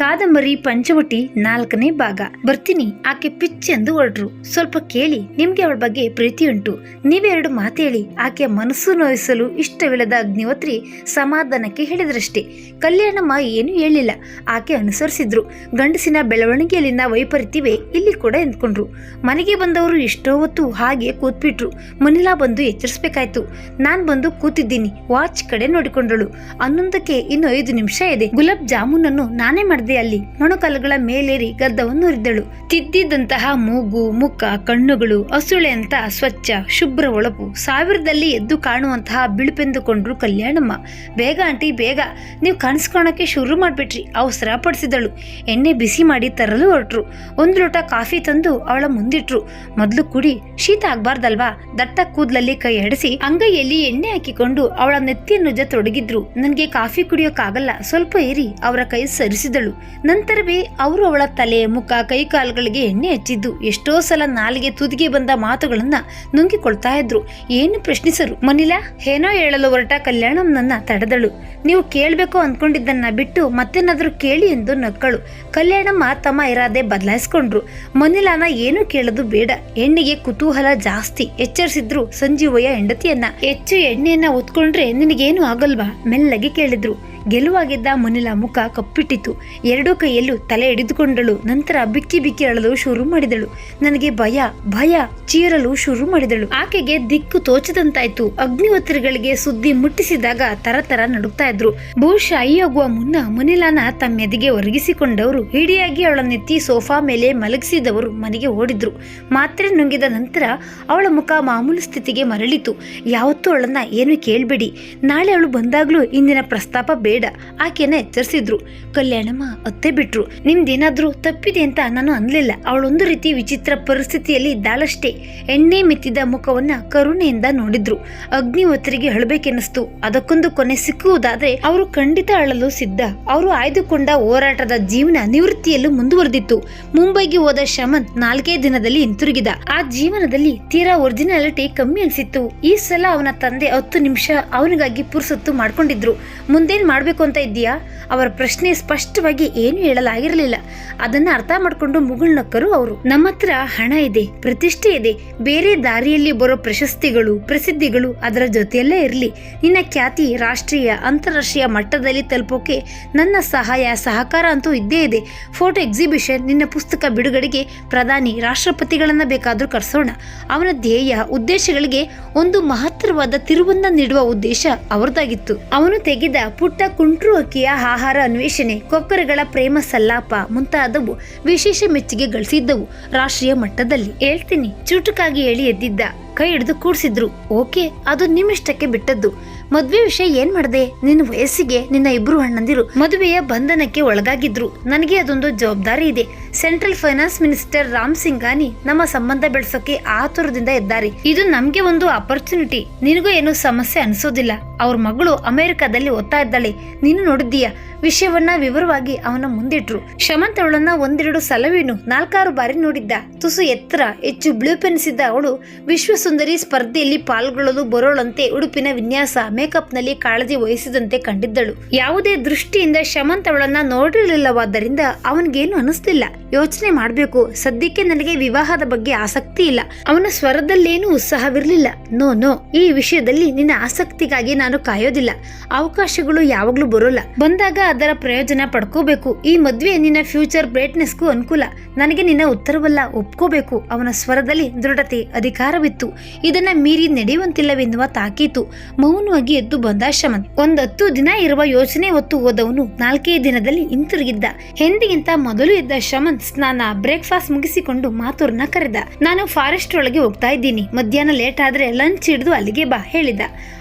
ಕಾದಂಬರಿ ಪಂಚವಟಿ ನಾಲ್ಕನೇ ಭಾಗ. ಬರ್ತೀನಿ, ಆಕೆ ಪಿಚ್ ಎಂದು ಹೊರಟ್ರು. ಸ್ವಲ್ಪ ಕೇಳಿ, ನಿಮ್ಗೆ ಅವಳ ಬಗ್ಗೆ ಪ್ರೀತಿ ಉಂಟು. ನೀವೆರಡು ಮಾತೇಳಿ, ಆಕೆಯ ಮನಸ್ಸು ನೋಯಿಸಲು ಇಷ್ಟವಿಲ್ಲದ ಅಗ್ನಿವತ್ರಿ ಸಮಾಧಾನಕ್ಕೆ ಹೇಳಿದ್ರಷ್ಟೇ. ಕಲ್ಯಾಣಮ್ಮ ಏನು ಹೇಳಿಲ್ಲ. ಆಕೆ ಅನುಸರಿಸಿದ್ರು. ಗಂಡಸಿನ ಬೆಳವಣಿಗೆಯಲ್ಲಿನ ವೈಪರೀತ್ಯವೇ ಇಲ್ಲಿ ಕೂಡ ಎಂದ್ಕೊಂಡ್ರು. ಮನೆಗೆ ಬಂದವರು ಎಷ್ಟೋ ಹೊತ್ತು ಹಾಗೆ ಕೂತ್ಬಿಟ್ರು. ಮುನಿಲಾ ಬಂದು ಎಚ್ಚರಿಸಬೇಕಾಯ್ತು. ನಾನ್ ಬಂದು ಕೂತಿದ್ದೀನಿ, ವಾಚ್ ಕಡೆ ನೋಡಿಕೊಂಡಳು. ಹನ್ನೊಂದಕ್ಕೆ ಇನ್ನು ಐದು ನಿಮಿಷ ಇದೆ. ಗುಲಾಬ್ ಜಾಮೂನನ್ನು ನಾನೇ ಮಾಡಿದೆ ಅಲ್ಲಿ ಮೊಣಕಾಲುಗಳ ಮೇಲೇರಿ ಗದ್ದವನ್ನು ಹುರಿದಳು. ತಿದ್ದಿದ್ದಂತಹ ಮೂಗು, ಮುಖ, ಕಣ್ಣುಗಳು, ಹಸುಳೆ ಅಂತ ಸ್ವಚ್ಛ, ಶುಭ್ರ ಒಳಪು. ಸಾವಿರದಲ್ಲಿ ಎದ್ದು ಕಾಣುವಂತಹ ಬಿಳುಪೆಂದುಕೊಂಡ್ರು ಕಲ್ಯಾಣಮ್ಮ. ಬೇಗ ಆಂಟಿ, ಬೇಗ. ನೀವು ಕಾಣಿಸ್ಕೊಳಕ್ಕೆ ಶುರು ಮಾಡ್ಬಿಟ್ರಿ, ಅವಸರ ಪಡಿಸಿದಳು. ಎಣ್ಣೆ ಬಿಸಿ ಮಾಡಿ ತರಲು ಹೊರಟ್ರು. ಒಂದು ಲೋಟ ಕಾಫಿ ತಂದು ಅವಳ ಮುಂದಿಟ್ರು. ಮೊದಲು ಕುಡಿ, ಶೀತ ಆಗ್ಬಾರ್ದಲ್ವಾ? ದಟ್ಟ ಕೂದಲಲ್ಲಿ ಕೈ ಹಡಿಸಿ, ಅಂಗೈಯಲ್ಲಿ ಎಣ್ಣೆ ಹಾಕಿಕೊಂಡು ಅವಳ ನೆತ್ತಿಯ ನುಜ ತೊಡಗಿದ್ರು. ನನಗೆ ಕಾಫಿ ಕುಡಿಯೋಕ್ಕಾಗಲ್ಲ, ಸ್ವಲ್ಪ ಏರಿ ಅವರ ಕೈ ಸರಿಸಿದಳು. ನಂತರವೇ ಅವರು ಅವಳ ತಲೆ, ಮುಖ, ಕೈಕಾಲುಗಳಿಗೆ ಎಣ್ಣೆ ಹಚ್ಚಿದ್ದು. ಎಷ್ಟೋ ಸಲ ನಾಲಿಗೆ ತುದಿಗೆ ಬಂದ ಮಾತುಗಳನ್ನ ನುಂಗಿಕೊಳ್ತಾ ಇದ್ರು. ಏನು ಪ್ರಶ್ನಿಸರು? ಮನಿಲಾ, ಏನೋ ಹೇಳಲು ಹೊರಟ ಕಲ್ಯಾಣಂನನ್ನ ತಡೆದಳು. ನೀವು ಕೇಳಬೇಕು ಅಂದ್ಕೊಂಡಿದ್ದನ್ನ ಬಿಟ್ಟು ಮತ್ತೇನಾದ್ರೂ ಕೇಳಿ ಎಂದು ನಕ್ಕಳು. ಕಲ್ಯಾಣಮ್ಮ ತಮ್ಮ ಇರಾದೆ ಬದಲಾಯಿಸ್ಕೊಂಡ್ರು. ಮನಿಲಾನ ಏನು ಕೇಳೋದು ಬೇಡ. ಹೆಣ್ಣಿಗೆ ಕುತೂಹಲ ಜಾಸ್ತಿ. ಎಚ್ಚರಿಸಿದ್ರು ಸಂಜೀವಯ್ಯ ಹೆಂಡತಿಯನ್ನ. ಹೆಚ್ಚು ಎಣ್ಣೆಯನ್ನ ಒತ್ಕೊಂಡ್ರೆ ನಿನಗೇನು ಆಗಲ್ವಾ? ಮೆಲ್ಲಗೆ ಕೇಳಿದ್ರು. ಗೆಲುವಾಗಿದ್ದ ಮುನಿಲ ಮುಖ ಕಪ್ಪಿಟ್ಟಿತು. ಎರಡೂ ಕೈಯಲ್ಲೂ ತಲೆ ಹಿಡಿದುಕೊಂಡಳು. ನಂತರ ಬಿಕ್ಕಿ ಬಿಕ್ಕಿ ಅಳಲು ಶುರು ಮಾಡಿದಳು. ನನಗೆ ಭಯ ಭಯ, ಚೀರಲು ಶುರು ಮಾಡಿದಳು. ಆಕೆಗೆ ದಿಕ್ಕು ತೋಚದಂತಾಯ್ತು. ಅಗ್ನಿಹೋತ್ರಿಗಳಿಗೆ ಸುದ್ದಿ ಮುಟ್ಟಿಸಿದಾಗ ತರತರ ನಡುಗ್ತಾ ಇದ್ರು. ಬಹುಶಃ ಹೋಗುವ ಮುನ್ನ ಮುನಿಲಾನ ತಮ್ಮೆದಿಗೆ ಒರಗಿಸಿಕೊಂಡವರು, ಹಿಡಿಯಾಗಿ ಅವಳನ್ನೆತ್ತಿ ನೆತ್ತಿ ಸೋಫಾ ಮೇಲೆ ಮಲಗಿಸಿದವರು ಮನೆಗೆ ಓಡಿದ್ರು. ಮಾತ್ರೆ ನುಂಗಿದ ನಂತರ ಅವಳ ಮುಖ ಮಾಮೂಲು ಸ್ಥಿತಿಗೆ ಮರಳಿತು. ಯಾವತ್ತೂ ಅವಳನ್ನ ಏನು ಕೇಳಬೇಡಿ. ನಾಳೆ ಅವಳು ಬಂದಾಗ್ಲೂ ಇಂದಿನ ಪ್ರಸ್ತಾಪ ಬೇಡ. ಆಕೆನ ಎಚ್ಚರಿಸಿದ್ರು. ಕಲ್ಯಾಣಮ್ಮ ಅತ್ತೆ ಬಿಟ್ರು. ನಿಮ್ದೇನಾದ್ರೂ ತಪ್ಪಿದೆ ಅಂತ ನಾನು ಅನ್ಲಿಲ್ಲ. ಅವಳೊಂದು ರೀತಿ ವಿಚಿತ್ರ ಪರಿಸ್ಥಿತಿಯಲ್ಲಿ ಇದ್ದಾಳಷ್ಟೇ. ಎಣ್ಣೆ ಮಿತ್ತಿದ ಮುಖವನ್ನ ಕರುಣೆಯಿಂದ ನೋಡಿದ್ರು. ಅಗ್ನಿಹೋತ್ರಿಗೆ ಅಳಬೇಕೆನಿಸ್ತು. ಅದಕ್ಕೊಂದು ಕೊನೆ ಸಿಕ್ಕುವುದಾದ್ರೆ ಅವರು ಖಂಡಿತ ಅಳಲು ಸಿದ್ಧ. ಅವರು ಆಯ್ದುಕೊಂಡ ಹೋರಾಟದ ಜೀವನ ನಿವೃತ್ತಿಯಲ್ಲೂ ಮುಂದುವರೆದಿತ್ತು. ಮುಂಬೈಗೆ ಹೋದ ಶಮನ್ ನಾಲ್ಕೇ ದಿನದಲ್ಲಿ ಹಿಂತಿರುಗಿದ. ಆ ಜೀವನದಲ್ಲಿ ತೀರಾ ಒರಿಜಿನಾಲಿಟಿ ಕಮ್ಮಿ ಅನ್ಸಿತ್ತು. ಈ ಸಲ ಅವನ ತಂದೆ ಹತ್ತು ನಿಮಿಷ ಅವನಿಗಾಗಿ ಪುರ್ಸೊತ್ತು ಮಾಡ್ಕೊಂಡಿದ್ರು. ಮುಂದೇನ್ ಮಾಡ್ಬೇಕು? ಅಂತ ಇದ್ದೀಯಾ? ಅವರ ಪ್ರಶ್ನೆ ಸ್ಪಷ್ಟವಾಗಿ ಏನು ಹೇಳಲಾಗಿರಲಿಲ್ಲ. ಅದನ್ನ ಅರ್ಥ ಮಾಡಿಕೊಂಡು ಮುಗುಳ್ನಕ್ಕರು ಅವರು. ನಮ್ಮ ಹತ್ರ ಹಣ ಇದೆ, ಪ್ರತಿಷ್ಠೆ ಇದೆ, ಬೇರೆ ದಾರಿಯಲ್ಲಿ ಬರೋ ಪ್ರಶಸ್ತಿಗಳು, ಪ್ರಸಿದ್ಧಿಗಳು ಅದರ ಜೊತೆಯಲ್ಲೇ ಇರಲಿ. ನಿನ್ನ ಖ್ಯಾತಿ ರಾಷ್ಟ್ರೀಯ, ಅಂತಾರಾಷ್ಟ್ರೀಯ ಮಟ್ಟದಲ್ಲಿ ತಲುಪೋಕೆ ನನ್ನ ಸಹಾಯ, ಸಹಕಾರ ಅಂತೂ ಇದ್ದೇ ಇದೆ. ಫೋಟೋ ಎಕ್ಸಿಬಿಷನ್ ನಿನ್ನ ಪುಸ್ತಕ ಬಿಡುಗಡೆಗೆ ಪ್ರಧಾನಿ ರಾಷ್ಟ್ರಪತಿಗಳನ್ನ ಬೇಕಾದರೂ ಕರೆಸೋಣ. ಅವನ ಧ್ಯೇಯ, ಉದ್ದೇಶಗಳಿಗೆ ಒಂದು ಮಹತ್ತರವಾದ ತಿರುವನ್ನ ನೀಡುವ ಉದ್ದೇಶ ಅವರದಾಗಿತ್ತು ಅವನು ತೆಗೆದ ಪುಟ್ಟ ಕುಂಟ್ರು ಅಕ್ಕಿಯ ಆಹಾರ ಅನ್ವೇಷಣೆ, ಕೊಕ್ಕರೆಗಳ ಪ್ರೇಮ ಸಲ್ಲಾಪ ಮುಂತಾದವು ವಿಶೇಷ ಮೆಚ್ಚುಗೆ ಗಳಿಸಿದ್ದವು. ರಾಷ್ಟ್ರೀಯ ಮಟ್ಟದಲ್ಲಿ ಹೇಳ್ತೀನಿ ಚುಟುಕಾಗಿ ಹೇಳಿ ಎದ್ದಿದ್ದ, ಕೈ ಹಿಡಿದು ಕೂಡಿಸಿದ್ರು. ಓಕೆ, ಅದು ನಿಮ್ಮಿಷ್ಟಕ್ಕೆ ಬಿಟ್ಟದ್ದು. ಮದ್ವೆ ವಿಷಯ ಏನ್ ಮಾಡದೆ? ನಿನ್ನ ವಯಸ್ಸಿಗೆ ನಿನ್ನ ಇಬ್ರು ಅಣ್ಣಂದಿರು ಮದುವೆಯ ಬಂಧನಕ್ಕೆ ಒಳಗಾಗಿದ್ರು. ನನಗೆ ಅದೊಂದು ಜವಾಬ್ದಾರಿ ಇದೆ. Central finance minister Ram Singani ನಮ್ಮ ಸಂಬಂಧ ಬೆಳೆಸೋಕೆ ಆತುರದಿಂದ ಇದ್ದಾರೆ ಇದು ನಮ್ಗೆ ಒಂದು ಅಪರ್ಚುನಿಟಿ. ನಿನಗೂ ಏನು ಸಮಸ್ಯೆ ಅನ್ಸೋದಿಲ್ಲ. ಅವ್ರ ಮಗಳು ಅಮೆರಿಕದಲ್ಲಿ ಓದ್ತಾ ಇದ್ದಾಳೆ. ನೀನು ನೋಡಿದ್ದೀಯ? ವಿಷಯವನ್ನ ವಿವರವಾಗಿ ಅವನ ಮುಂದಿಟ್ರು. ಶಮಂತ್ ಅವಳನ್ನ ಒಂದೆರಡು ಸಲವೇನು ನಾಲ್ಕಾರು ಬಾರಿ ನೋಡಿದ್ದ. ತುಸು ಎತ್ತರ, ಹೆಚ್ಚು ಬ್ಲೂಪೆನಿಸಿದ್ದ ಅವಳು ವಿಶ್ವಸುಂದರಿ ಸ್ಪರ್ಧೆಯಲ್ಲಿ ಪಾಲ್ಗೊಳ್ಳಲು ಬರೋಳಂತೆ ಉಡುಪಿನ ವಿನ್ಯಾಸ, ಮೇಕಪ್ನಲ್ಲಿ ಕಾಳಜಿ ವಹಿಸಿದಂತೆ ಕಂಡಿದ್ದಳು. ಯಾವುದೇ ದೃಷ್ಟಿಯಿಂದ ಶಮಂತ್ ಅವಳನ್ನ ನೋಡಿರಲಿಲ್ಲವಾದ್ದರಿಂದ ಅವನಿಗೇನು ಅನಿಸ್ಲಿಲ್ಲ ಯೋಚನೆ ಮಾಡಬೇಕು. ಸದ್ಯಕ್ಕೆ ನನಗೆ ವಿವಾಹದ ಬಗ್ಗೆ ಆಸಕ್ತಿ ಇಲ್ಲ. ಅವನ ಸ್ವರದಲ್ಲೇನೂ ಉತ್ಸಾಹವಿರಲಿಲ್ಲ. No no. ಈ ವಿಷಯದಲ್ಲಿ ನಿನ್ನ ಆಸಕ್ತಿಗಾಗಿ ನಾನು ಕಾಯೋದಿಲ್ಲ. ಅವಕಾಶಗಳು ಯಾವಾಗ್ಲೂ ಬರೋಲ್ಲ. ಬಂದಾಗ ಅದರ ಪ್ರಯೋಜನ ಪಡ್ಕೋಬೇಕು. ಈ ಮದ್ವೆ ನಿನ್ನ ಫ್ಯೂಚರ್ ಬ್ರೈಟ್ನೆಸ್ಗೂ ಅನುಕೂಲ. ನನಗೆ ನಿನ್ನ ಉತ್ತರವಲ್ಲ, ಒಪ್ಕೋಬೇಕು. ಅವನ ಸ್ವರದಲ್ಲಿ ದೃಢತೆ, ಅಧಿಕಾರವಿತ್ತು. ಇದನ್ನ ಮೀರಿ ನಡೆಯುವಂತಿಲ್ಲವೆನ್ನುವ ತಾಕೀತು. ಮೌನವಾಗಿ ಎದ್ದು ಬಂದ ಶಮನ್. ಒಂದತ್ತು ದಿನ ಇರುವ ಯೋಚನೆ ಹೊತ್ತು ಹೋದವನು ನಾಲ್ಕೇ ದಿನದಲ್ಲಿ ಹಿಂತಿರುಗಿದ್ದ. ಹೆಂದಿಗಿಂತ ಮೊದಲು ಇದ್ದ ಶಮನ್ ಸ್ನಾನ ಬ್ರೇಕ್ಫಾಸ್ಟ್ ಮುಗಿಸಿಕೊಂಡು ಮಾತೂರ್ನ ಕರೆದ. ನಾನು ಫಾರೆಸ್ಟ್ ಒಳಗೆ ಹೋಗ್ತಾ ಇದ್ದೀನಿ. ಮಧ್ಯಾಹ್ನ ಲೇಟ್ ಆದ್ರೆ ಲಂಚ್ ಹಿಡಿದು ಅಲ್ಲಿಗೆ ಬಾ, ಹೇಳಿದ.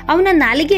ಅವನ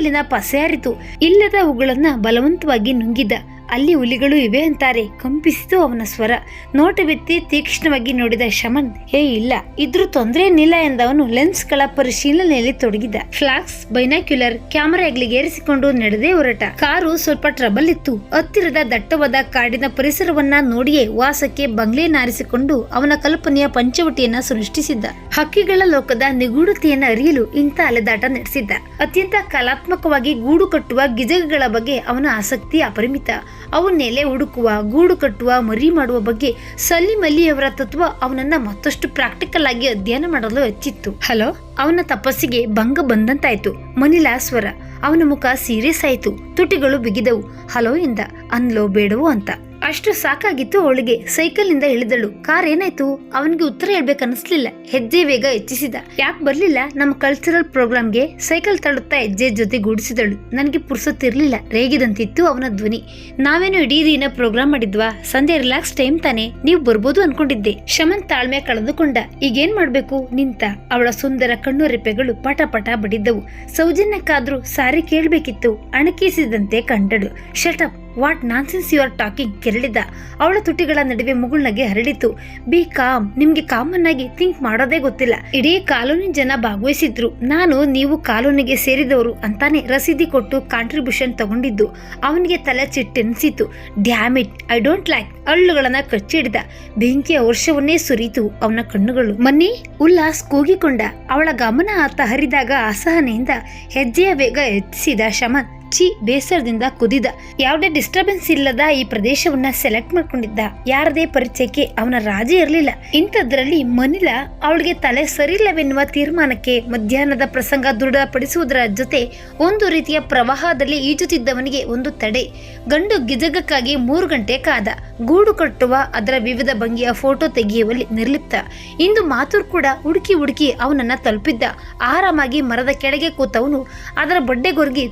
ನಾಲಿಗೆಯಲ್ಲಿನ ಪಸೆಯಾರಿತು ಇಲ್ಲದ ಅವುಗಳನ್ನ ಬಲವಂತವಾಗಿ ನುಂಗಿದ್ದ ಅಲ್ಲಿ ಹುಲಿಗಳು ಇವೆ ಅಂತಾರೆ. ಕಂಪಿಸಿತು ಅವನ ಸ್ವರ. ನೋಟವೆತ್ತಿ ತೀಕ್ಷ್ಣವಾಗಿ ನೋಡಿದ ಶಮನ್, ಹೇ, ಇಲ್ಲ. ಇದ್ರೂ ತೊಂದರೆ ಏನಿಲ್ಲ ಎಂದವನು ಲೆನ್ಸ್ಗಳ ಪರಿಶೀಲನೆಯಲ್ಲಿ ತೊಡಗಿದ. ಫ್ಲಾಕ್ಸ್, ಬೈನಾಕ್ಯುಲರ್, ಕ್ಯಾಮರಾಗ್ಲಿಗೆ ಏರಿಸಿಕೊಂಡು ನಡೆದೇ ಹೊರಟ. ಕಾರು ಸ್ವಲ್ಪ ಟ್ರಬಲ್ ಇತ್ತು ಹತ್ತಿರದ ದಟ್ಟವಾದ ಕಾಡಿನ ಪರಿಸರವನ್ನ ನೋಡಿಯೇ ವಾಸಕ್ಕೆ ಬಂಗ್ಲೆ ನಾರಿಸಿಕೊಂಡು ಅವನ ಕಲ್ಪನೆಯ ಪಂಚವಟಿಯನ್ನ ಸೃಷ್ಟಿಸಿದ್ದ. ಹಕ್ಕಿಗಳ ಲೋಕದ ನಿಗೂಢತೆಯನ್ನ ಅರಿಯಲು ಇಂಥ ಅಲೆದಾಟ ನಡೆಸಿದ್ದ. ಅತ್ಯಂತ ಕಲಾತ್ಮಕವಾಗಿ ಗೂಡು ಕಟ್ಟುವ ಗಿಜಗಗಳ ಬಗ್ಗೆ ಅವನ ಆಸಕ್ತಿ ಅಪರಿಮಿತ. ಅವನ್ನೆಲೆ ಹುಡುಕುವ, ಗೂಡು ಕಟ್ಟುವ, ಮರಿ ಮಾಡುವ ಬಗ್ಗೆ ಸಲ್ಲಿಮಲ್ಲಿಯವರ ತತ್ವ ಅವನನ್ನ ಮತ್ತಷ್ಟು ಪ್ರಾಕ್ಟಿಕಲ್ ಆಗಿ ಅಧ್ಯಯನ ಮಾಡಲು ಹೆಚ್ಚಿತ್ತು. ಹಲೋ? ಅವನ ತಪಸ್ಸಿಗೆ ಭಂಗ ಬಂದಂತಾಯ್ತು. ಮನಿಲಾ ಸ್ವರ. ಅವನ ಮುಖ ಸೀರಿಯಸ್ ಆಯಿತು ತುಟಿಗಳು ಬಿಗಿದವು. ಹಲೋ ಇಂದ, ಅನ್ಲೋ ಬೇಡವೋ ಅಂತ. ಅಷ್ಟು ಸಾಕಾಗಿತ್ತು ಅವಳಿಗೆ. ಸೈಕಲ್ನಿಂದ ಇಳಿದಳು. ಕಾರ್ ಏನಾಯ್ತು? ಅವನಿಗೆ ಉತ್ತರ ಹೇಳ್ಬೇಕನ್ನಿಸ್ಲಿಲ್ಲ. ಹೆಜ್ಜೆ ವೇಗ ಹೆಚ್ಚಿಸಿದ. ಯಾಕೆ ಬರ್ಲಿಲ್ಲ? ನಮ್ಮ ಕಲ್ಚರಲ್ ಪ್ರೋಗ್ರಾಮ್ಗೆ ಸೈಕಲ್ ತಳ್ಳುತ್ತಾ ಹೆಜ್ಜೆ ಜೊತೆ ಗೂಡಿಸಿದಳು. ನನಗೆ ಪುರ್ಸೊತ್ತಿರ್ಲಿಲ್ಲ ರೇಗಿದಂತಿತ್ತು ಅವನ ಧ್ವನಿ. ನಾವೇನು ಇಡೀ ದಿನ ಪ್ರೋಗ್ರಾಮ್ ಮಾಡಿದ್ವಾ? ಸಂಜೆ ರಿಲ್ಯಾಕ್ಸ್ ಟೈಮ್ ತಾನೆ? ನೀವು ಬರ್ಬೋದು ಅನ್ಕೊಂಡಿದ್ದೆ. ಶಮನ್ ತಾಳ್ಮೆ ಕಳೆದುಕೊಂಡ. ಈಗೇನ್ ಮಾಡ್ಬೇಕು? ನಿಂತ. ಅವಳ ಸುಂದರ ಕಣ್ಣು ರೆಪೆಗಳು ಪಟ ಪಟ ಬಡಿದ್ದವು. ಸೌಜನ್ಯಕ್ಕಾದ್ರೂ ಸಾರಿ ಕೇಳ್ಬೇಕಿತ್ತು. ಅಣಕಿಸಿದಂತೆ ಕಂಡಳು. Shut up what nonsense you are talking ಕೆರಳಿದ. ಅವಳ ತುಟಿಗಳ ನಡುವೆ ಮುಗುಳ್ನಗೆ ಹರಡಿತು ಬಿ ಕಾಮ್, ನಿಮ್ಗೆ ಕಾಮನ್ ಆಗಿ ಥಿಂಕ್ ಮಾಡೋದೇ ಗೊತ್ತಿಲ್ಲ. ಇಡೀ ಕಾಲೋನಿ ಜನ ಭಾಗವಹಿಸಿದ್ರು. ನಾನು, ನೀವು ಕಾಲೋನಿಗೆ ಸೇರಿದವರು ಅಂತಾನೆ ರಸೀದಿ ಕೊಟ್ಟು ಕಾಂಟ್ರಿಬ್ಯೂಷನ್ ತಗೊಂಡಿದ್ದು. ಅವನಿಗೆ ತಲೆ ಚಿಟ್ಟೆನಿಸಿತು. Damn it, I don't like ಅಳ್ಳುಗಳನ್ನ ಕಚ್ಚಿಡಿದ. ಬೆಂಕಿಯ ವರ್ಷವನ್ನೇ ಸುರಿತು ಅವನ ಕಣ್ಣುಗಳು. ಮನ್ನಿ, ಉಲ್ಲಾಸ್ ಕೂಗಿಕೊಂಡ. ಅವಳ ಗಮನ ಆತ ಹರಿದಾಗ ಅಸಹನೆಯಿಂದ ಹೆಜ್ಜೆಯ ವೇಗ ಹೆಚ್ಚಿಸಿದ ಶಮನ್. ಛೀ ಬೇಸರದಿಂದ ಕುದಿದ. ಯಾವುದೇ ಡಿಸ್ಟರ್ಬೆನ್ಸ್ ಇಲ್ಲದ ಈ ಪ್ರದೇಶವನ್ನ ಸೆಲೆಕ್ಟ್ ಮಾಡ್ಕೊಂಡಿದ್ದ. ಯಾರದೇ ಪರಿಚಯಕ್ಕೆ ಅವನ ರಾಜಿ ಇರಲಿಲ್ಲ. ಇಂಥದ್ರಲ್ಲಿ ಮನಿಲ ಅವಳಿಗೆ ತಲೆ ಸರಿಯಿಲ್ಲವೆನ್ನುವ ತೀರ್ಮಾನಕ್ಕೆ ಮಧ್ಯಾಹ್ನದ ಪ್ರಸಂಗ ದೃಢಪಡಿಸುವುದರ ಜೊತೆ ಒಂದು ರೀತಿಯ ಪ್ರವಾಹದಲ್ಲಿ ಈಜುತ್ತಿದ್ದವನಿಗೆ ಒಂದು ತಡೆ. ಗಂಡು ಗಿಜಗಕ್ಕಾಗಿ ಮೂರು ಗಂಟೆ ಕಾದ. ಗೂಡು ಕಟ್ಟುವ ಅದರ ವಿವಿಧ ಭಂಗಿಯ ಫೋಟೋ ತೆಗೆಯುವಲ್ಲಿ ನಿರ್ಲಿಪ್ತ. ಇಂದು ಮಾತುರ್ ಕೂಡ ಹುಡುಕಿ ಹುಡುಕಿ ಅವನನ್ನ ತಲುಪಿದ್ದ. ಆರಾಮಾಗಿ ಮರದ ಕೆಳಗೆ ಕೂತವನು. ಅದರ ಬಡ್ಡೆಗೊರ್ಗಿ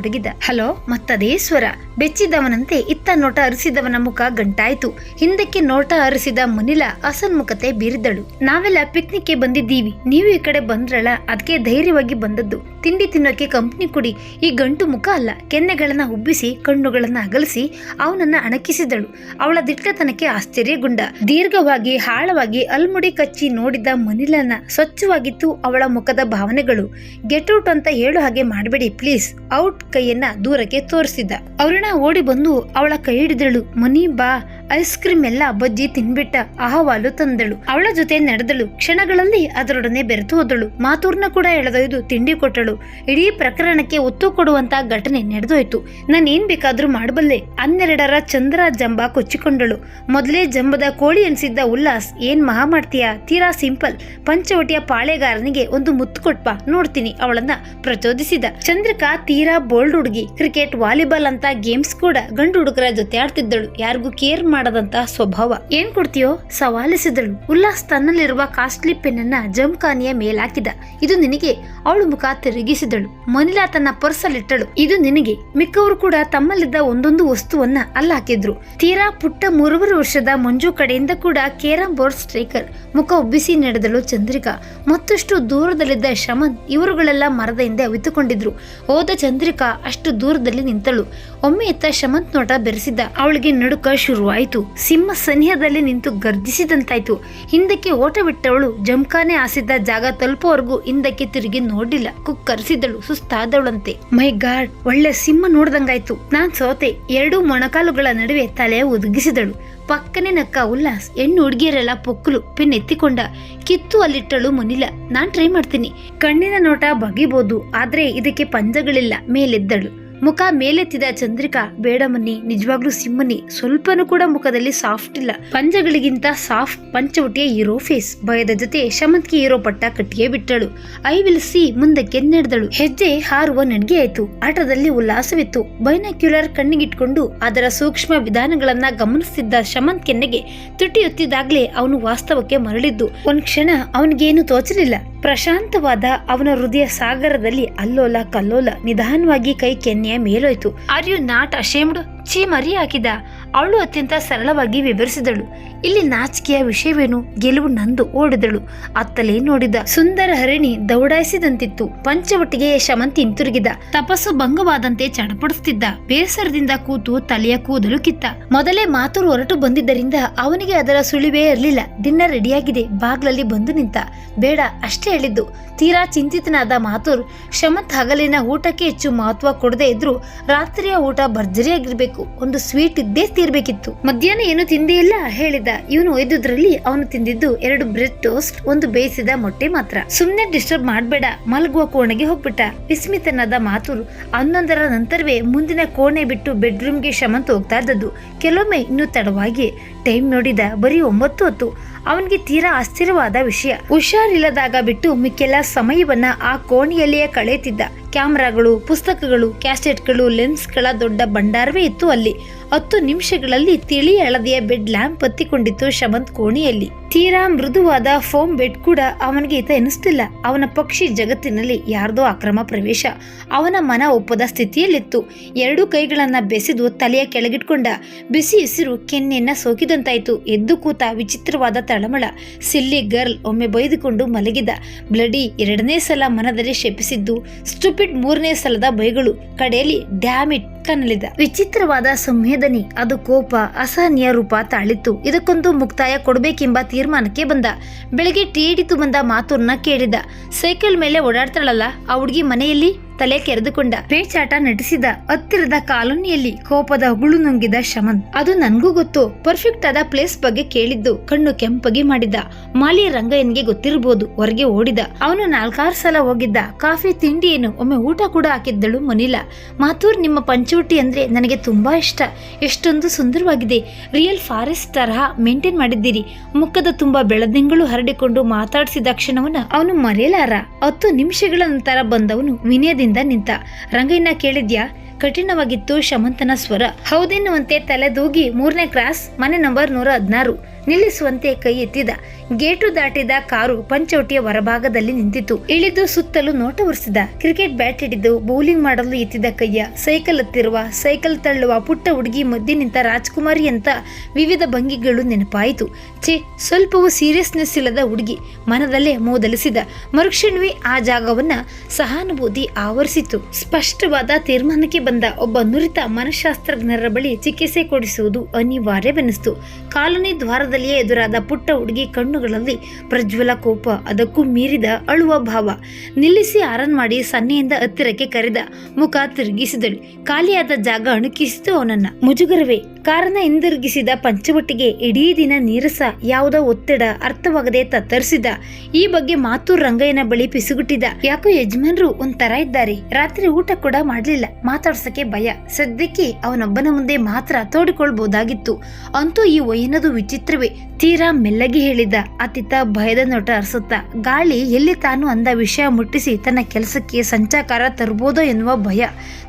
ತೂಕಡಿಸತೊಡಗಿದ ಹಲೋ, ಮತ್ತದೇ ಸ್ವರ. ಬೆಚ್ಚಿದವನಂತೆ ಇತ್ತ ನೋಟ ಅರಿಸಿದವನ ಮುಖ ಗಂಟಾಯ್ತು. ಹಿಂದಕ್ಕೆ ನೋಟ ಅರಿಸಿದ ಮುನಿಲ ಅಸನ್ಮುಖತೆ ಬೀರಿದಳು. ನಾವೆಲ್ಲ ಪಿಕ್ನಿಕ್ಗೆ ಬಂದಿದ್ದೀವಿ. ನೀವು ಈ ಕಡೆ ಬಂದ್ರಲ್ಲ ಅದಕ್ಕೆ ಧೈರ್ಯವಾಗಿ ಬಂದದ್ದು. ತಿಂಡಿ ತಿನ್ನೋಕೆ ಕಂಪ್ನಿ ಕೊಡಿ. ಈ ಗಂಟು ಮುಖ ಅಲ್ಲ. ಕೆನ್ನೆಗಳನ್ನು ಉಬ್ಬಿಸಿ, ಕಣ್ಣುಗಳನ್ನು ಅಗಲಿಸಿ ಅವನನ್ನು ಅಣಕಿಸಿದಳು. ಅವಳ ದಿಟ್ಟತನಕ್ಕೆ ಆಶ್ಚರ್ಯಗೊಂಡ ದೀರ್ಘವಾಗಿ, ಹಾಳವಾಗಿ ಅಲ್ಮುಡಿ ಕಚ್ಚಿ ನೋಡಿದ ಮನಿಲನ ಸ್ವಚ್ಛವಾಗಿತ್ತು ಅವಳ ಮುಖದ ಭಾವನೆಗಳು. ಗೆಟ್ ಔಟ್ ಅಂತ ಹೇಳು ಹಾಗೆ ಮಾಡಬೇಡಿ ಪ್ಲೀಸ್. ಔಟ್ ಕೈಯನ್ನ ದೂರಕ್ಕೆ ತೋರಿಸಿದ್ದ ಅವರಣ ಓಡಿ ಬಂದು ಅವಳ ಕೈ ಹಿಡಿದಳು. ಮನಿ ಬಾ. ಐಸ್ ಕ್ರೀಮ್ ಎಲ್ಲ ಬಜ್ಜಿ ತಿನ್ಬಿಟ್ಟ ಅಹವಾಲು ತಂದಳು. ಅವಳ ಜೊತೆ ನಡೆದಳು. ಕ್ಷಣಗಳಲ್ಲಿ ಅದರೊಡನೆ ಬೆರೆತು ಹೋದಳು. ಮಾತೂರ್ನ ಕೂಡ ಎಳೆದೊಯ್ದು ತಿಂಡಿ ಕೊಟ್ಟಳು. ಇಡೀ ಪ್ರಕರಣಕ್ಕೆ ಒತ್ತು ಕೊಡುವಂತ ಘಟನೆ ನಡೆದೋಯ್ತು. ಏನ್ ಬೇಕಾದ್ರೂ ಮಾಡಬಲ್ಲೆ. ಹನ್ನೆರಡರ ಚಂದ್ರ ಜಂಬ ಕೊಚ್ಚಿಕೊಂಡಳು. ಮೊದಲೇ ಜಂಬದ ಕೋಳಿ ಅನ್ಸಿದ್ದ ಉಲ್ಲಾಸ್, ಏನ್ ಮಹಾ ಮಾಡ್ತೀಯ? ತೀರಾ ಸಿಂಪಲ್. ಪಂಚವಟಿಯ ಪಾಳೆಗಾರನಿಗೆ ಒಂದು ಮುತ್ತು ಕೊಟ್ಪ. ನೋಡ್ತೀನಿ. ಅವಳನ್ನ ಪ್ರಚೋದಿಸಿದ. ಚಂದ್ರಿಕಾ ತೀರಾ ಬೋಲ್ಡ್ ಹುಡುಗಿ. ಕ್ರಿಕೆಟ್ ವಾಲಿಬಾಲ್ ಅಂತ ಗೇಮ್ಸ್ ಕೂಡ ಗಂಡು ಹುಡುಗರ ಜೊತೆ ಆಡ್ತಿದ್ದಳು. ಯಾರಿಗೂ ಕೇರ್ ಮಾಡದಂತಹ ಸ್ವಭಾವ. ಏನ್ ಕೊಡ್ತೀಯೋ? ಸವಾಲಿಸಿದಳು. ಉಲ್ಲಾಸ್ ತನ್ನಲ್ಲಿರುವ ಕಾಸ್ಟ್ಲಿ ಪೆನ್ನನ್ನ ಜಮ್ಖಾನಿಯ ಮೇಲಾಕಿದ. ಇದು ನಿನಗೆ? ಅವಳು ಮುಖ ತಿರುಗಿಸಿದಳು. ಮನಿಲಾ ತನ್ನ ಪರ್ಸಲ್ಲಿಟ್ಟಳು. ಇದು ನಿನಗೆ? ಮಿಕ್ಕವರು ಕೂಡ ತಮ್ಮಲ್ಲಿದ್ದ ಒಂದೊಂದು ವಸ್ತುವನ್ನ ಅಲ್ಲಾಕಿದ್ರು. ತೀರಾ ಪುಟ್ಟ ಮೂರುವರೆ ವರ್ಷದ ಮಂಜು ಕಡೆಯಿಂದ ಕೂಡ ಕೇರಂ ಬೋರ್ಡ್ ಸ್ಟ್ರೈಕರ್ ಮುಖ ಉಬ್ಬಿಸಿ ನಡೆದಳು ಚಂದ್ರಿಕಾ. ಮತ್ತಷ್ಟು ದೂರದಲ್ಲಿದ್ದ ಶಮನ್ ಇವರುಗಳೆಲ್ಲ ಮರದ ಹಿಂದೆ ಅವಿತುಕೊಂಡಿದ್ರು. ಹೋದ ಚಂದ್ರಿಕಾ ಅಷ್ಟು ದೂರದಲ್ಲಿ ನಿಂತಳು. ಒಮ್ಮೆ ಎತ್ತ ಶಮಂತ್ ನೋಟ ಬೆರೆಸಿದ್ದ ಅವಳಿಗೆ ನಡುಕ ಶುರುವಾಯಿತು. ಸಿಂಹ ಸನಿಹದಲ್ಲಿ ನಿಂತು ಗರ್ಜಿಸಿದಂತಾಯ್ತು. ಹಿಂದಕ್ಕೆ ಓಟ ಬಿಟ್ಟವಳು ಜಮ್ಖಾನೆ ಆಸಿದ್ದ ಜಾಗ ತಲುಪುವವರೆಗೂ ಹಿಂದಕ್ಕೆ ತಿರುಗಿ ನೋಡಿಲ್ಲ. ಕುಕ್ಕರಿಸಿದಳು, ಸುಸ್ತಾದವಳಂತೆ. ಮೈ ಗಾಡ್, ಒಳ್ಳೆ ಸಿಂಹ ನೋಡ್ದಂಗಾಯ್ತು. ನಾನ್ ಸೋತೆ, ಎರಡು ಮೊಣಕಾಲುಗಳ ನಡುವೆ ತಲೆ ಒದಗಿಸಿದಳು. ಪಕ್ಕನೆ ನಕ್ಕ ಉಲ್ಲಾಸ್, ಹೆಣ್ಣು ಹುಡುಗಿಯರೆಲ್ಲ ಪೊಕ್ಕಲು, ಪೆನ್ ಎತ್ತಿಕೊಂಡ. ಕಿತ್ತು ಅಲ್ಲಿಟ್ಟಳು ಮುನಿಲ, ನಾನ್ ಟ್ರೈ ಮಾಡ್ತೀನಿ. ಕಣ್ಣಿನ ನೋಟ ಬಗಿಬೋದು, ಆದ್ರೆ ಇದಕ್ಕೆ ಪಂಜಗಳಿಲ್ಲ, ಮೇಲೆದ್ದಳು. ಮುಖ ಮೇಲೆತ್ತಿದ ಚಂದ್ರಿಕಾ, ಬೇಡಮನ್ನಿ, ನಿಜವಾಗ್ಲೂ ಸಿಮ್ಮನಿ ಸ್ವಲ್ಪನೂ ಕೂಡ ಮುಖದಲ್ಲಿ ಸಾಫ್ಟ್ ಇಲ್ಲ. ಪಂಜಗಳಿಗಿಂತ ಸಾಫ್ಟ್ ಪಂಚವಟಿಯ ಹೀರೋ ಫೇಸ್. ಭಯದ ಜೊತೆ ಶಮಂತ್ಗೆ ಇರೋ ಪಟ್ಟ ಕಟ್ಟಿಗೆ ಬಿಟ್ಟಳು. ಐ ವಿಲ್ ಸಿ ಮುಂದಕ್ಕೆ ನಡೆದಳು. ಹೆಜ್ಜೆ ಹಾರುವ ನಡಿಗೆ ಆಯ್ತು. ಆಟದಲ್ಲಿ ಉಲ್ಲಾಸವಿತ್ತು. ಬೈನಾಕ್ಯುಲರ್ ಕಣ್ಣಿಗಿಟ್ಕೊಂಡು ಅದರ ಸೂಕ್ಷ್ಮ ವಿಧಾನಗಳನ್ನ ಗಮನಿಸುತ್ತಿದ್ದ ಶಮಂತ್ ಕೆನ್ನೆಗೆ ತುಟಿಯೊತ್ತಿದಾಗ್ಲೇ ಅವನು ವಾಸ್ತವಕ್ಕೆ ಮರಳಿದ್ದು. ಒಂದ್ ಕ್ಷಣ ಅವನಿಗೇನು ತೋಚಲಿಲ್ಲ. ಪ್ರಶಾಂತವಾದ ಅವನ ಹೃದಯ ಸಾಗರದಲ್ಲಿ ಅಲ್ಲೋಲ ಕಲ್ಲೋಲ ನಿಧಾನವಾಗಿ ಕೈ ಕೆನ್ನೆಯ ಮೇಲೋಯ್ತು. ಆರ್ ಯು ನಾಟ್ ಅಶೇಮ್ಡ್ ಚೀ ಮರಿ ಹಾಕಿದ ಅವಳು ಅತ್ಯಂತ ಸರಳವಾಗಿ ವಿವರಿಸಿದಳು. ಇಲ್ಲಿ ನಾಚಿಕೆಯ ವಿಷಯವೇನು? ಗೆಲುವು ನಂದು ಓಡಿದಳು. ಅತ್ತಲೇ ನೋಡಿದ ಸುಂದರ ಹರಿಣಿ ದೌಡಾಯಿಸಿದಂತಿತ್ತು. ಪಂಚವಟಿಗೆ ಶಮಂತಿ ಹಿಂತಿರುಗಿದ. ತಪಸ್ಸು ಭಂಗವಾದಂತೆ ಚಡಪಡಿಸುತ್ತಿದ್ದ. ಬೇಸರದಿಂದ ಕೂತು ತಲೆಯ ಕೂದಲು ಕಿತ್ತ. ಮೊದಲೇ ಮಾತುರು ಹೊರಟು ಬಂದಿದ್ದರಿಂದ ಅವನಿಗೆ ಅದರ ಸುಳಿವೇ ಇರಲಿಲ್ಲ. ದಿನ ರೆಡಿಯಾಗಿದೆ. ಬಾಗ್ಲಲ್ಲಿ ಬಂದು ನಿಂತ. ಬೇಡ, ಅಷ್ಟೇ ಹೇಳಿದ್ದು. ತೀರಾ ಚಿಂತಿತನಾದ ಮಾತುರ್ ಶಮಂತ್ ಹಗಲಿನ ಊಟಕ್ಕೆ ಹೆಚ್ಚು ಮಹತ್ವ ಕೊಡದೇ ಇದ್ರು ರಾತ್ರಿಯ ಊಟ ಭರ್ಜರಿಯಾಗಿರ್ಬೇಕು. ಒಂದು ಸ್ವೀಟ್ ಇದ್ದೇ ತೀರ್ಬೇಕಿತ್ತು. ಮಧ್ಯಾಹ್ನ ಏನು ತಿಂದೇ ಇಲ್ಲ ಹೇಳಿದ. ಇವನು ಒಯ್ದುದ್ರಲ್ಲಿ ಅವನು ತಿಂದಿದ್ದು ಎರಡು ಬ್ರೆಡ್ ಟೋಸ್ಟ್, ಒಂದು ಬೇಯಿಸಿದ ಮೊಟ್ಟೆ ಮಾತ್ರ. ಸುಮ್ನೆ ಡಿಸ್ಟರ್ಬ್ ಮಾಡಬೇಡ. ಮಲಗುವ ಕೋಣೆಗೆ ಹೋಗ್ಬಿಟ್ಟ. ವಿಸ್ಮಿತನಾದ ಮಾತುರು ಹನ್ನೊಂದರ ನಂತರವೇ ಮುಂದಿನ ಕೋಣೆ ಬಿಟ್ಟು ಬೆಡ್ರೂಮ್ಗೆ ಶಮಂತ್ ಹೋಗ್ತಾ ಇದ್ದದ್ದು. ಕೆಲವೊಮ್ಮೆ ಇನ್ನೂ ತಡವಾಗಿ. ಟೈಮ್ ನೋಡಿದ, ಬರೀ ಒಂಬತ್ತು ಹೊತ್ತು. ಅವನಿಗೆ ತೀರಾ ಅಸ್ಥಿರವಾದ ವಿಷಯ. ಹುಷಾರಿಲ್ಲದಾಗ ಬಿಟ್ಟು ಮಿಕ್ಕೆಲ್ಲ ಸಮಯವನ್ನ ಆ ಕೋಣೆಯಲ್ಲಿಯೇ ಕಳೆಯುತ್ತಿದ್ದ. ಕ್ಯಾಮ್ರಾಗಳು, ಪುಸ್ತಕಗಳು, ಕ್ಯಾಸೆಟ್ಗಳು, ಲೆನ್ಸ್ಗಳ ದೊಡ್ಡ ಭಂಡಾರವೇ ಇತ್ತು ಅಲ್ಲಿ. ಹತ್ತು ನಿಮಿಷಗಳಲ್ಲಿ ತಿಳಿ ಹಳದಿಯ ಬೆಡ್ ಲ್ಯಾಂಪ್ ಹತ್ತಿಕೊಂಡಿತ್ತು ಶಮಂತ್ ಕೋಣೆಯಲ್ಲಿ. ತೀರಾ ಮೃದುವಾದ ಫೋಮ್ ಬೆಡ್ ಕೂಡ ಅವನಿಗೆ ಹಿತ ಎನಿಸ್ತಿಲ್ಲ. ಅವನ ಪಕ್ಷಿ ಜಗತ್ತಿನಲ್ಲಿ ಯಾರ್ದೋ ಅಕ್ರಮ ಪ್ರವೇಶ. ಅವನ ಮನ ಒಪ್ಪದ ಸ್ಥಿತಿಯಲ್ಲಿತ್ತು. ಎರಡು ಕೈಗಳನ್ನ ಬೆಸೆದು ತಲೆಯ ಕೆಳಗಿಟ್ಕೊಂಡ. ಬಿಸಿ ಹಸಿರು ಕೆನ್ನೆಯನ್ನ ಸೋಕಿದಂತಾಯ್ತು. ಎದ್ದು ಕೂತ ವಿಚಿತ್ರವಾದ ತಳಮಳ. ಸಿಲ್ಲಿ ಗರ್ಲ್ ಒಮ್ಮೆ ಬೈದುಕೊಂಡು ಮಲಗಿದ. ಬ್ಲಡಿ ಎರಡನೇ ಸಲ ಮನದಲ್ಲಿ ಶಪಿಸಿದ್ದು. ಸ್ಟುಪಿಡ್ ಮೂರನೇ ಸಲದ ಬೈಗಳು ಕಡೆಯಲ್ಲಿ ಡ್ಯಾಮಿಟ್ ಕನ್ನಲಿದ ವಿಚಿತ್ರವಾದ ಸಂವೇದನೆ, ಅದು ಕೋಪ, ಅಸಹನೀಯ ರೂಪ ತಾಳಿತು ಇದಕ್ಕೊಂದು ಮುಕ್ತಾಯ ಕೊಡಬೇಕೆಂಬ ತೀರ್ಮಾನಕ್ಕೆ ಬಂದ. ಬೆಳಗ್ಗೆ ಟಿ ಹಿಡಿತು ಬಂದ ಮಾತುರ್ನ ಕೇಳಿದ. ಸೈಕಲ್ ಮೇಲೆ ಓಡಾಡ್ತಾಳಲ್ಲ, ಆ ಹುಡುಗಿ ಮನೆಯಲ್ಲಿ? ತಲೆ ಕೆರೆದುಕೊಂಡ ಪೇಚಾಟ ನಟಿಸಿದ ಹತ್ತಿರದ ಕಾಲೋನಿಯಲ್ಲಿ ಕೋಪದ ಹುಳು ನುಂಗಿದ ಶಮನ್. ಅದು ನನ್ಗೂ ಗೊತ್ತು. ಪರ್ಫೆಕ್ಟ್ ಆದ ಪ್ಲೇಸ್ ಬಗ್ಗೆ ಕೇಳಿದ್ದು ಕಣ್ಣು ಕೆಂಪಗೆ ಮಾಡಿದ. ಮಾಲಿ ರಂಗಯ್ಯನ್ಗೆ ಗೊತ್ತಿರಬಹುದು ಹೊರಗೆ ಓಡಿದ. ಅವನು ನಾಲ್ಕಾರು ಸಲ ಹೋಗಿದ್ದ. ಕಾಫಿ ತಿಂಡಿ ಏನು ಒಮ್ಮೆ ಊಟ ಕೂಡ ಹಾಕಿದ್ದಳು ಮನಿಲ. ಮಾತೂರ್ ನಿಮ್ಮ ಪಂಚವಟಿ ಅಂದ್ರೆ ನನಗೆ ತುಂಬಾ ಇಷ್ಟ. ಎಷ್ಟೊಂದು ಸುಂದರವಾಗಿದೆ. ರಿಯಲ್ ಫಾರೆಸ್ಟ್ ತರಹ ಮೇಂಟೈನ್ ಮಾಡಿದ್ದೀರಿ. ಮುಖದ ತುಂಬಾ ಬೆಳದಿಂಗಳು ಹರಡಿಕೊಂಡು ಮಾತಾಡಿಸಿದ ಕ್ಷಣವನ್ನ ಅವನು ಮರೆಯಲಾರ. ಹತ್ತು ನಿಮಿಷಗಳ ನಂತರ ಬಂದವನು ವಿನಯದಿಂದ ನಿಂತ. ರಂಗಯ್ಯನ ಕೇಳಿದ್ಯಾ ಕಠಿಣವಾಗಿತ್ತು ಶಮಂತನ ಸ್ವರ. ಹೌದೆನ್ನುವಂತೆ ತಲೆದೂಗಿ ಮೂರನೇ ಕ್ರಾಸ್ ಮನೆ ನಂಬರ್ ನೂರ ಹದಿನಾರು. ನಿಲ್ಲಿಸುವಂತೆ ಕೈ ಎತ್ತಿದ. ಗೇಟು ದಾಟಿದ ಕಾರು ಪಂಚವಟಿಯ ಹೊರಭಾಗದಲ್ಲಿ ನಿಂತಿತು ಇಳಿದು ಸುತ್ತಲೂ ನೋಟ ಒರೆಸಿದ. ಕ್ರಿಕೆಟ್ ಬ್ಯಾಟ್ ಹಿಡಿದು ಬೌಲಿಂಗ್ ಮಾಡಲು ಎತ್ತಿದ ಕೈಯ. ಸೈಕಲ್ ಹತ್ತಿರುವ, ಸೈಕಲ್ ತಳ್ಳುವ ಪುಟ್ಟ ಹುಡುಗಿ ಮಧ್ಯೆ ನಿಂತ ರಾಜ್ಕುಮಾರಿ ಅಂತ ವಿವಿಧ ಭಂಗಿಗಳು ನೆನಪಾಯಿತು. ಛೇ, ಸ್ವಲ್ಪವೂ ಸೀರಿಯಸ್ನೆಸ್ ಇಲ್ಲದ ಹುಡುಗಿ ಮನದಲ್ಲೇ ಮೋದಲಿಸಿದ. ಮರುಕ್ಷಣವೇ ಆ ಜಾಗವನ್ನ ಸಹಾನುಭೂತಿ ಆವರಿಸಿತು. ಸ್ಪಷ್ಟವಾದ ತೀರ್ಮಾನಕ್ಕೆ ಬಂದ ಒಬ್ಬ ನುರಿತ ಮನಃಶಾಸ್ತ್ರಜ್ಞರ ಬಳಿ ಚಿಕಿತ್ಸೆ ಕೊಡಿಸುವುದು ಅನಿವಾರ್ಯವೆನಿಸಿತು. ಕಾಲೋನಿ ದ್ವಾರದಲ್ಲಿಯೇ ಎದುರಾದ ಪುಟ್ಟ ಹುಡುಗಿ ಕಣ್ಣುಗಳಲ್ಲಿ ಪ್ರಜ್ವಲ ಕೋಪ, ಅದಕ್ಕೂ ಮೀರಿದ ಅಳುವ ಭಾವ. ನಿಲ್ಲಿಸಿ ಆರನ್ ಮಾಡಿ ಸನ್ನೆಯಿಂದ ಹತ್ತಿರಕ್ಕೆ ಕರೆದ ಮುಖ ತಿರುಗಿಸಿದಳು. ಖಾಲಿಯಾದ ಜಾಗ ಅಣುಕಿಸಿತು ಅವನನ್ನ. ಮುಜುಗರವೇ, ಕಾರನ್ನ ಹಿಂದಿರುಗಿಸಿದ ಪಂಚವಟ್ಟಿಗೆ ಇಡೀ ದಿನ ನೀರಸ, ಯಾವುದೋ ಒತ್ತಡ, ಅರ್ಥವಾಗದೆ ತತ್ತರಿಸಿದ. ಈ ಬಗ್ಗೆ ಮಾತು ರಂಗಯ್ಯನ ಬಳಿ ಪಿಸುಗುಟ್ಟಿದ. ಯಾಕೋ ಯಜಮಾನ್ರು ಒಂಥರ ಇದ್ದಾರೆ. ರಾತ್ರಿ ಊಟ ಕೂಡ ಮಾಡ್ಲಿಲ್ಲ. ಮಾತಾಡ್ಸಕ್ಕೆ ಭಯ. ಸದ್ಯಕ್ಕೆ ಅವನೊಬ್ಬನ ಮುಂದೆ ಮಾತ್ರ ತೋಡಿಕೊಳ್ಬಹುದಾಗಿತ್ತು ಅಂತೂ ಈ ವಯನದು ವಿಚಿತ್ರವೇ ತೀರಾ ಮೆಲ್ಲಗಿ ಹೇಳಿದ ಅತಿತ ಭಯದ ನೋಟ ಅರಸುತ್ತ. ಗಾಳಿ ಎಲ್ಲಿ ತಾನು ಅಂದ ವಿಷಯ ಮುಟ್ಟಿಸಿ ತನ್ನ ಕೆಲಸಕ್ಕೆ ಸಂಚಾಕಾರ ತರ್ಬೋದೋ ಎನ್ನುವ ಭಯ.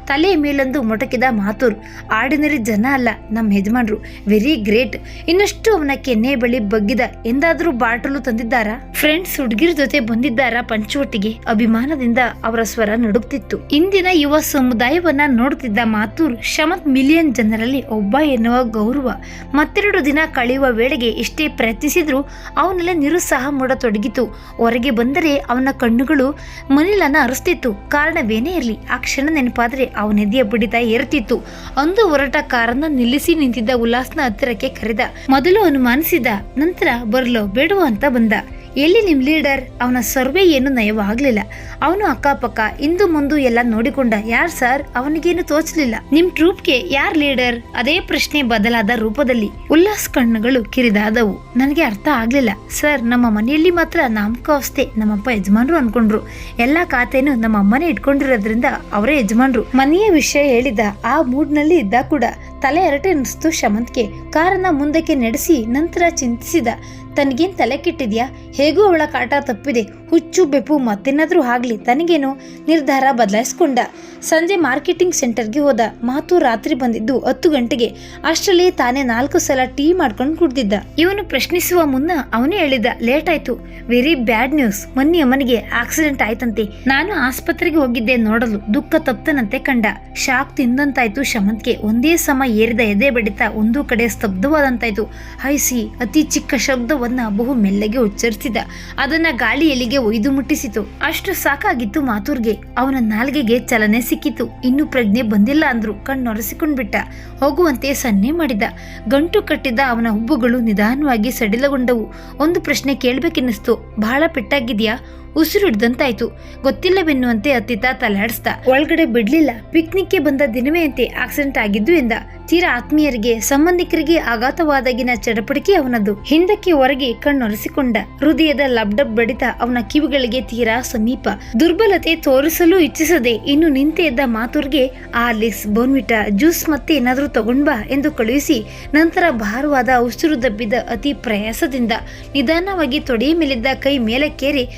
ತಲೆ ಮೇಲೊಂದು ಮೊಟಕಿದ ಮಾತೂರು. ಆರ್ಡಿನರಿ ಜನ ಅಲ್ಲ ನಮ್ಮ ಯಜಮಾನ್ರು. ವೆರಿ ಗ್ರೇಟ್ ಇನ್ನಷ್ಟು ಅವನ ಕೆನ್ನೆ ಬಳಿ ಬಗ್ಗಿದ. ಎಂದಾದ್ರೂ ಬಾಟಲು ತಂದಿದ್ದಾರಾ? ಫ್ರೆಂಡ್ಸ್ ಹುಡುಗಿರ ಜೊತೆ ಬಂದಿದ್ದಾರಾ ಪಂಚವಟಿಗೆ? ಅಭಿಮಾನದಿಂದ ಅವರ ಸ್ವರ ನಡುಗ್ತಿತ್ತು. ಇಂದಿನ ಯುವ ಸಮುದಾಯವನ್ನ ನೋಡುತ್ತಿದ್ದ ಮಾತೂರ್ ಶಮತ್ ಮಿಲಿಯನ್ ಜನರಲ್ಲಿ ಒಬ್ಬ ಎನ್ನುವ ಗೌರವ. ಮತ್ತೆರಡು ದಿನ ಕಳೆಯುವ ವೇಳೆಗೆ ಎಷ್ಟೇ ಪ್ರಯತ್ನಿಸಿದ್ರು ಅವನಲ್ಲಿ ನಿರುತ್ಸಾಹ ಮೂಡತೊಡಗಿತು. ಹೊರಗೆ ಬಂದರೆ ಅವನ ಕಣ್ಣುಗಳು ಮನಿಲನ್ನ ಅರಸ್ತಿತ್ತು. ಕಾರಣವೇನೇ ಇರಲಿ, ಆ ಕ್ಷಣ ನೆನಪಾದರೆ ಅವನೆದೆಯ ಬಿಡಿತಾ ಏರುತ್ತಿತ್ತು. ಅಂದು ಹೊರಟ ಕಾರನ್ನು ನಿಲ್ಲಿಸಿ ನಿಂತಿದ್ದ ಉಲ್ಲಾಸ್ನ ಹತ್ತಿರಕ್ಕೆ ಕರೆದ. ಮೊದಲು ಅನುಮಾನಿಸಿದ, ನಂತರ ಬರಲೋ ಬೇಡವೋ ಅಂತ ಬಂದ. ಎಲ್ಲಿ ನಿಮ್ಮ ಲೀಡರ್ ಅವನ ಸರ್ವೆ ಏನು ನಯವಾಗಲಿಲ್ಲ. ಅವನು ಅಕ್ಕಪಕ್ಕ, ಇಂದು ಮುಂದು ಎಲ್ಲ ನೋಡಿಕೊಂಡ. ಯಾರ್ ಸರ್ ಅವನಿಗೇನು ತೋಚಲಿಲ್ಲ. ನಿಮ್ ಟ್ರೂಪ್ಗೆ ಯಾರ್ ಲೀಡರ್ ಅದೇ ಪ್ರಶ್ನೆ ಬದಲಾದ ರೂಪದಲ್ಲಿ. ಉಲ್ಲಾಸ್ ಕಣ್ಣುಗಳು ಕಿರಿದಾದವು. ನನಗೆ ಅರ್ಥ ಆಗ್ಲಿಲ್ಲ. ಸರ್ ನಮ್ಮ ಮನೆಯಲ್ಲಿ ಮಾತ್ರ ನಾಮಕಾವಸ್ಥೆ ನಮ್ಮಪ್ಪ ಯಜಮಾನ್ರು ಅನ್ಕೊಂಡ್ರು. ಎಲ್ಲಾ ಖಾತೆನೂ ನಮ್ಮ ಅಮ್ಮನೇ ಇಟ್ಕೊಂಡಿರೋದ್ರಿಂದ ಅವರೇ ಯಜಮಾನ್ರು. ಮನೆಯ ವಿಷಯ ಹೇಳಿದ ಆ ಮೂಡ್ನಲ್ಲಿ ಇದ್ದ ಕೂಡ ತಲೆ ಎರಟೆ ಅನಿಸ್ತು ಶಮಂತ್ಗೆ. ಕಾರನ್ನ ಮುಂದಕ್ಕೆ ನಡೆಸಿ ನಂತರ ಚಿಂತಿಸಿದ ತನಗೇನ್ ತಲೆ ಕೆಟ್ಟಿದ್ಯಾ ಹೇಗೂ ಅವಳ ಕಾಟ ತಪ್ಪಿದೆ? ಹುಚ್ಚು ಬೆಪ್ಪು ಮತ್ತೇನಾದರೂ ಆಗಲಿ ತನಗೇನು ನಿರ್ಧಾರ ಬದಲಾಯಿಸ್ಕೊಂಡ. ಸಂಜೆ ಮಾರ್ಕೆಟಿಂಗ್ ಸೆಂಟರ್ಗೆ ಹೋದ. ಮಾತು ರಾತ್ರಿ ಬಂದಿದ್ದು ಹತ್ತು ಗಂಟೆಗೆ. ಅಷ್ಟರಲ್ಲಿ ತಾನೇ ನಾಲ್ಕು ಸಲ ಟೀ ಮಾಡ್ಕೊಂಡು ಕುಡ್ದಿದ್ದ. ಇವನು ಪ್ರಶ್ನಿಸುವ ಮುನ್ನ ಅವನೇ ಹೇಳಿದ, ಲೇಟ್ ಆಯ್ತು. Very bad news. ಮೊನ್ನೆ ಅಮ್ಮನಿಗೆ ಆಕ್ಸಿಡೆಂಟ್ ಆಯ್ತಂತೆ. ನಾನು ಆಸ್ಪತ್ರೆಗೆ ಹೋಗಿದ್ದೆ ನೋಡಲು ದುಃಖ ತಪ್ತನಂತೆ ಕಂಡ. ಶಾಕ್ ತಿಂದಂತಾಯ್ತು ಶಮಂತ್ಗೆ. ಒಂದೇ ಸಮ ಏರಿದ ಎದೆ ಬಡಿತ ಒಂದು ಕಡೆ ಸ್ತಬ್ಧವಾದಂತಾಯ್ತು. ಹೈಸಿ ಅತಿ ಚಿಕ್ಕ ಶಬ್ದವನ್ನ ಬಹು ಮೆಲ್ಲಗೆ ಉಚ್ಚರಿಸಿದ. ಅದನ್ನ ಗಾಳಿ ಎಲ್ಲಿಗೆ ಒಯ್ದು ಮುಟ್ಟಿಸಿತು. ಅಷ್ಟು ಸಾಕಾಗಿತ್ತು ಮಾತೂರ್ಗೆ ಅವನ ನಾಲ್ಗೆಗೆ ಚಲನೆ ಸಿಕ್ಕಿತು. ಇನ್ನು ಪ್ರಜ್ಞೆ ಬಂದಿಲ್ಲ ಅಂದ್ರು. ಕಣ್ಣೊರೆಸಿಕೊಂಡ್ಬಿಟ್ಟ. ಹೋಗುವಂತೆ ಸನ್ನೆ ಮಾಡಿದ. ಗಂಟು ಕಟ್ಟಿದ ಅವನ ಹುಬ್ಬುಗಳು ನಿಧಾನವಾಗಿ ಸಡಿಲಗೊಂಡವು. ಒಂದು ಪ್ರಶ್ನೆ ಕೇಳ್ಬೇಕೆನ್ನಿಸ್ತು. ಬಹಳ ಪೆಟ್ಟಾಗಿದ್ಯಾ? ಉಸಿರಿಡ್ದಂತಾಯ್ತು. ಗೊತ್ತಿಲ್ಲವೆನ್ನುವಂತೆ ಅತ್ತಿತ ತಲಾಡಿಸ್ದ ಒಳಗಡೆ ಬಿಡ್ಲಿಲ್ಲ. ಪಿಕ್ನಿಕ್ಗೆ ಬಂದ ದಿನವೇ ಅಂತೆ ಆಕ್ಸಿಡೆಂಟ್ ಆಗಿದ್ದು ಎಂದ. ತೀರಾ ಆತ್ಮೀಯರಿಗೆ, ಸಂಬಂಧಿಕರಿಗೆ ಆಘಾತವಾದಾಗಿನ ಚಡಪಡಿಕೆ ಅವನದು. ಹಿಂದಕ್ಕೆ ಹೊರಗೆ ಕಣ್ಣೊರೆಸಿಕೊಂಡ. ಹೃದಯದ ಲಬ್ಡಬ್ ಬಡಿತ ಅವನ ಕಿವಿಗಳಿಗೆ ತೀರಾ ಸಮೀಪ. ದುರ್ಬಲತೆ ತೋರಿಸಲು ಇಚ್ಛಿಸದೆ ಇನ್ನು ನಿಂತೆ ಇದ್ದ ಮಾತುರ್ಗೆ ಆರ್ಲಿಕ್ಸ್ ಬೋನ್ವಿಟಾ, ಜ್ಯೂಸ್ ಮತ್ತೆ ಏನಾದರೂ ತಗೊಂಡ್ ಬಾ ಎಂದು ಕಳುಹಿಸಿ ನಂತರ ಭಾರವಾದ ಉಸಿರು ದಬ್ಬಿದ ಅತಿ ಪ್ರಯಾಸದಿಂದ ನಿಧಾನವಾಗಿ ತೊಡೆಯ ಮೇಲಿದ್ದ ಕೈ ಮೇಲಕ್ಕೇರಿ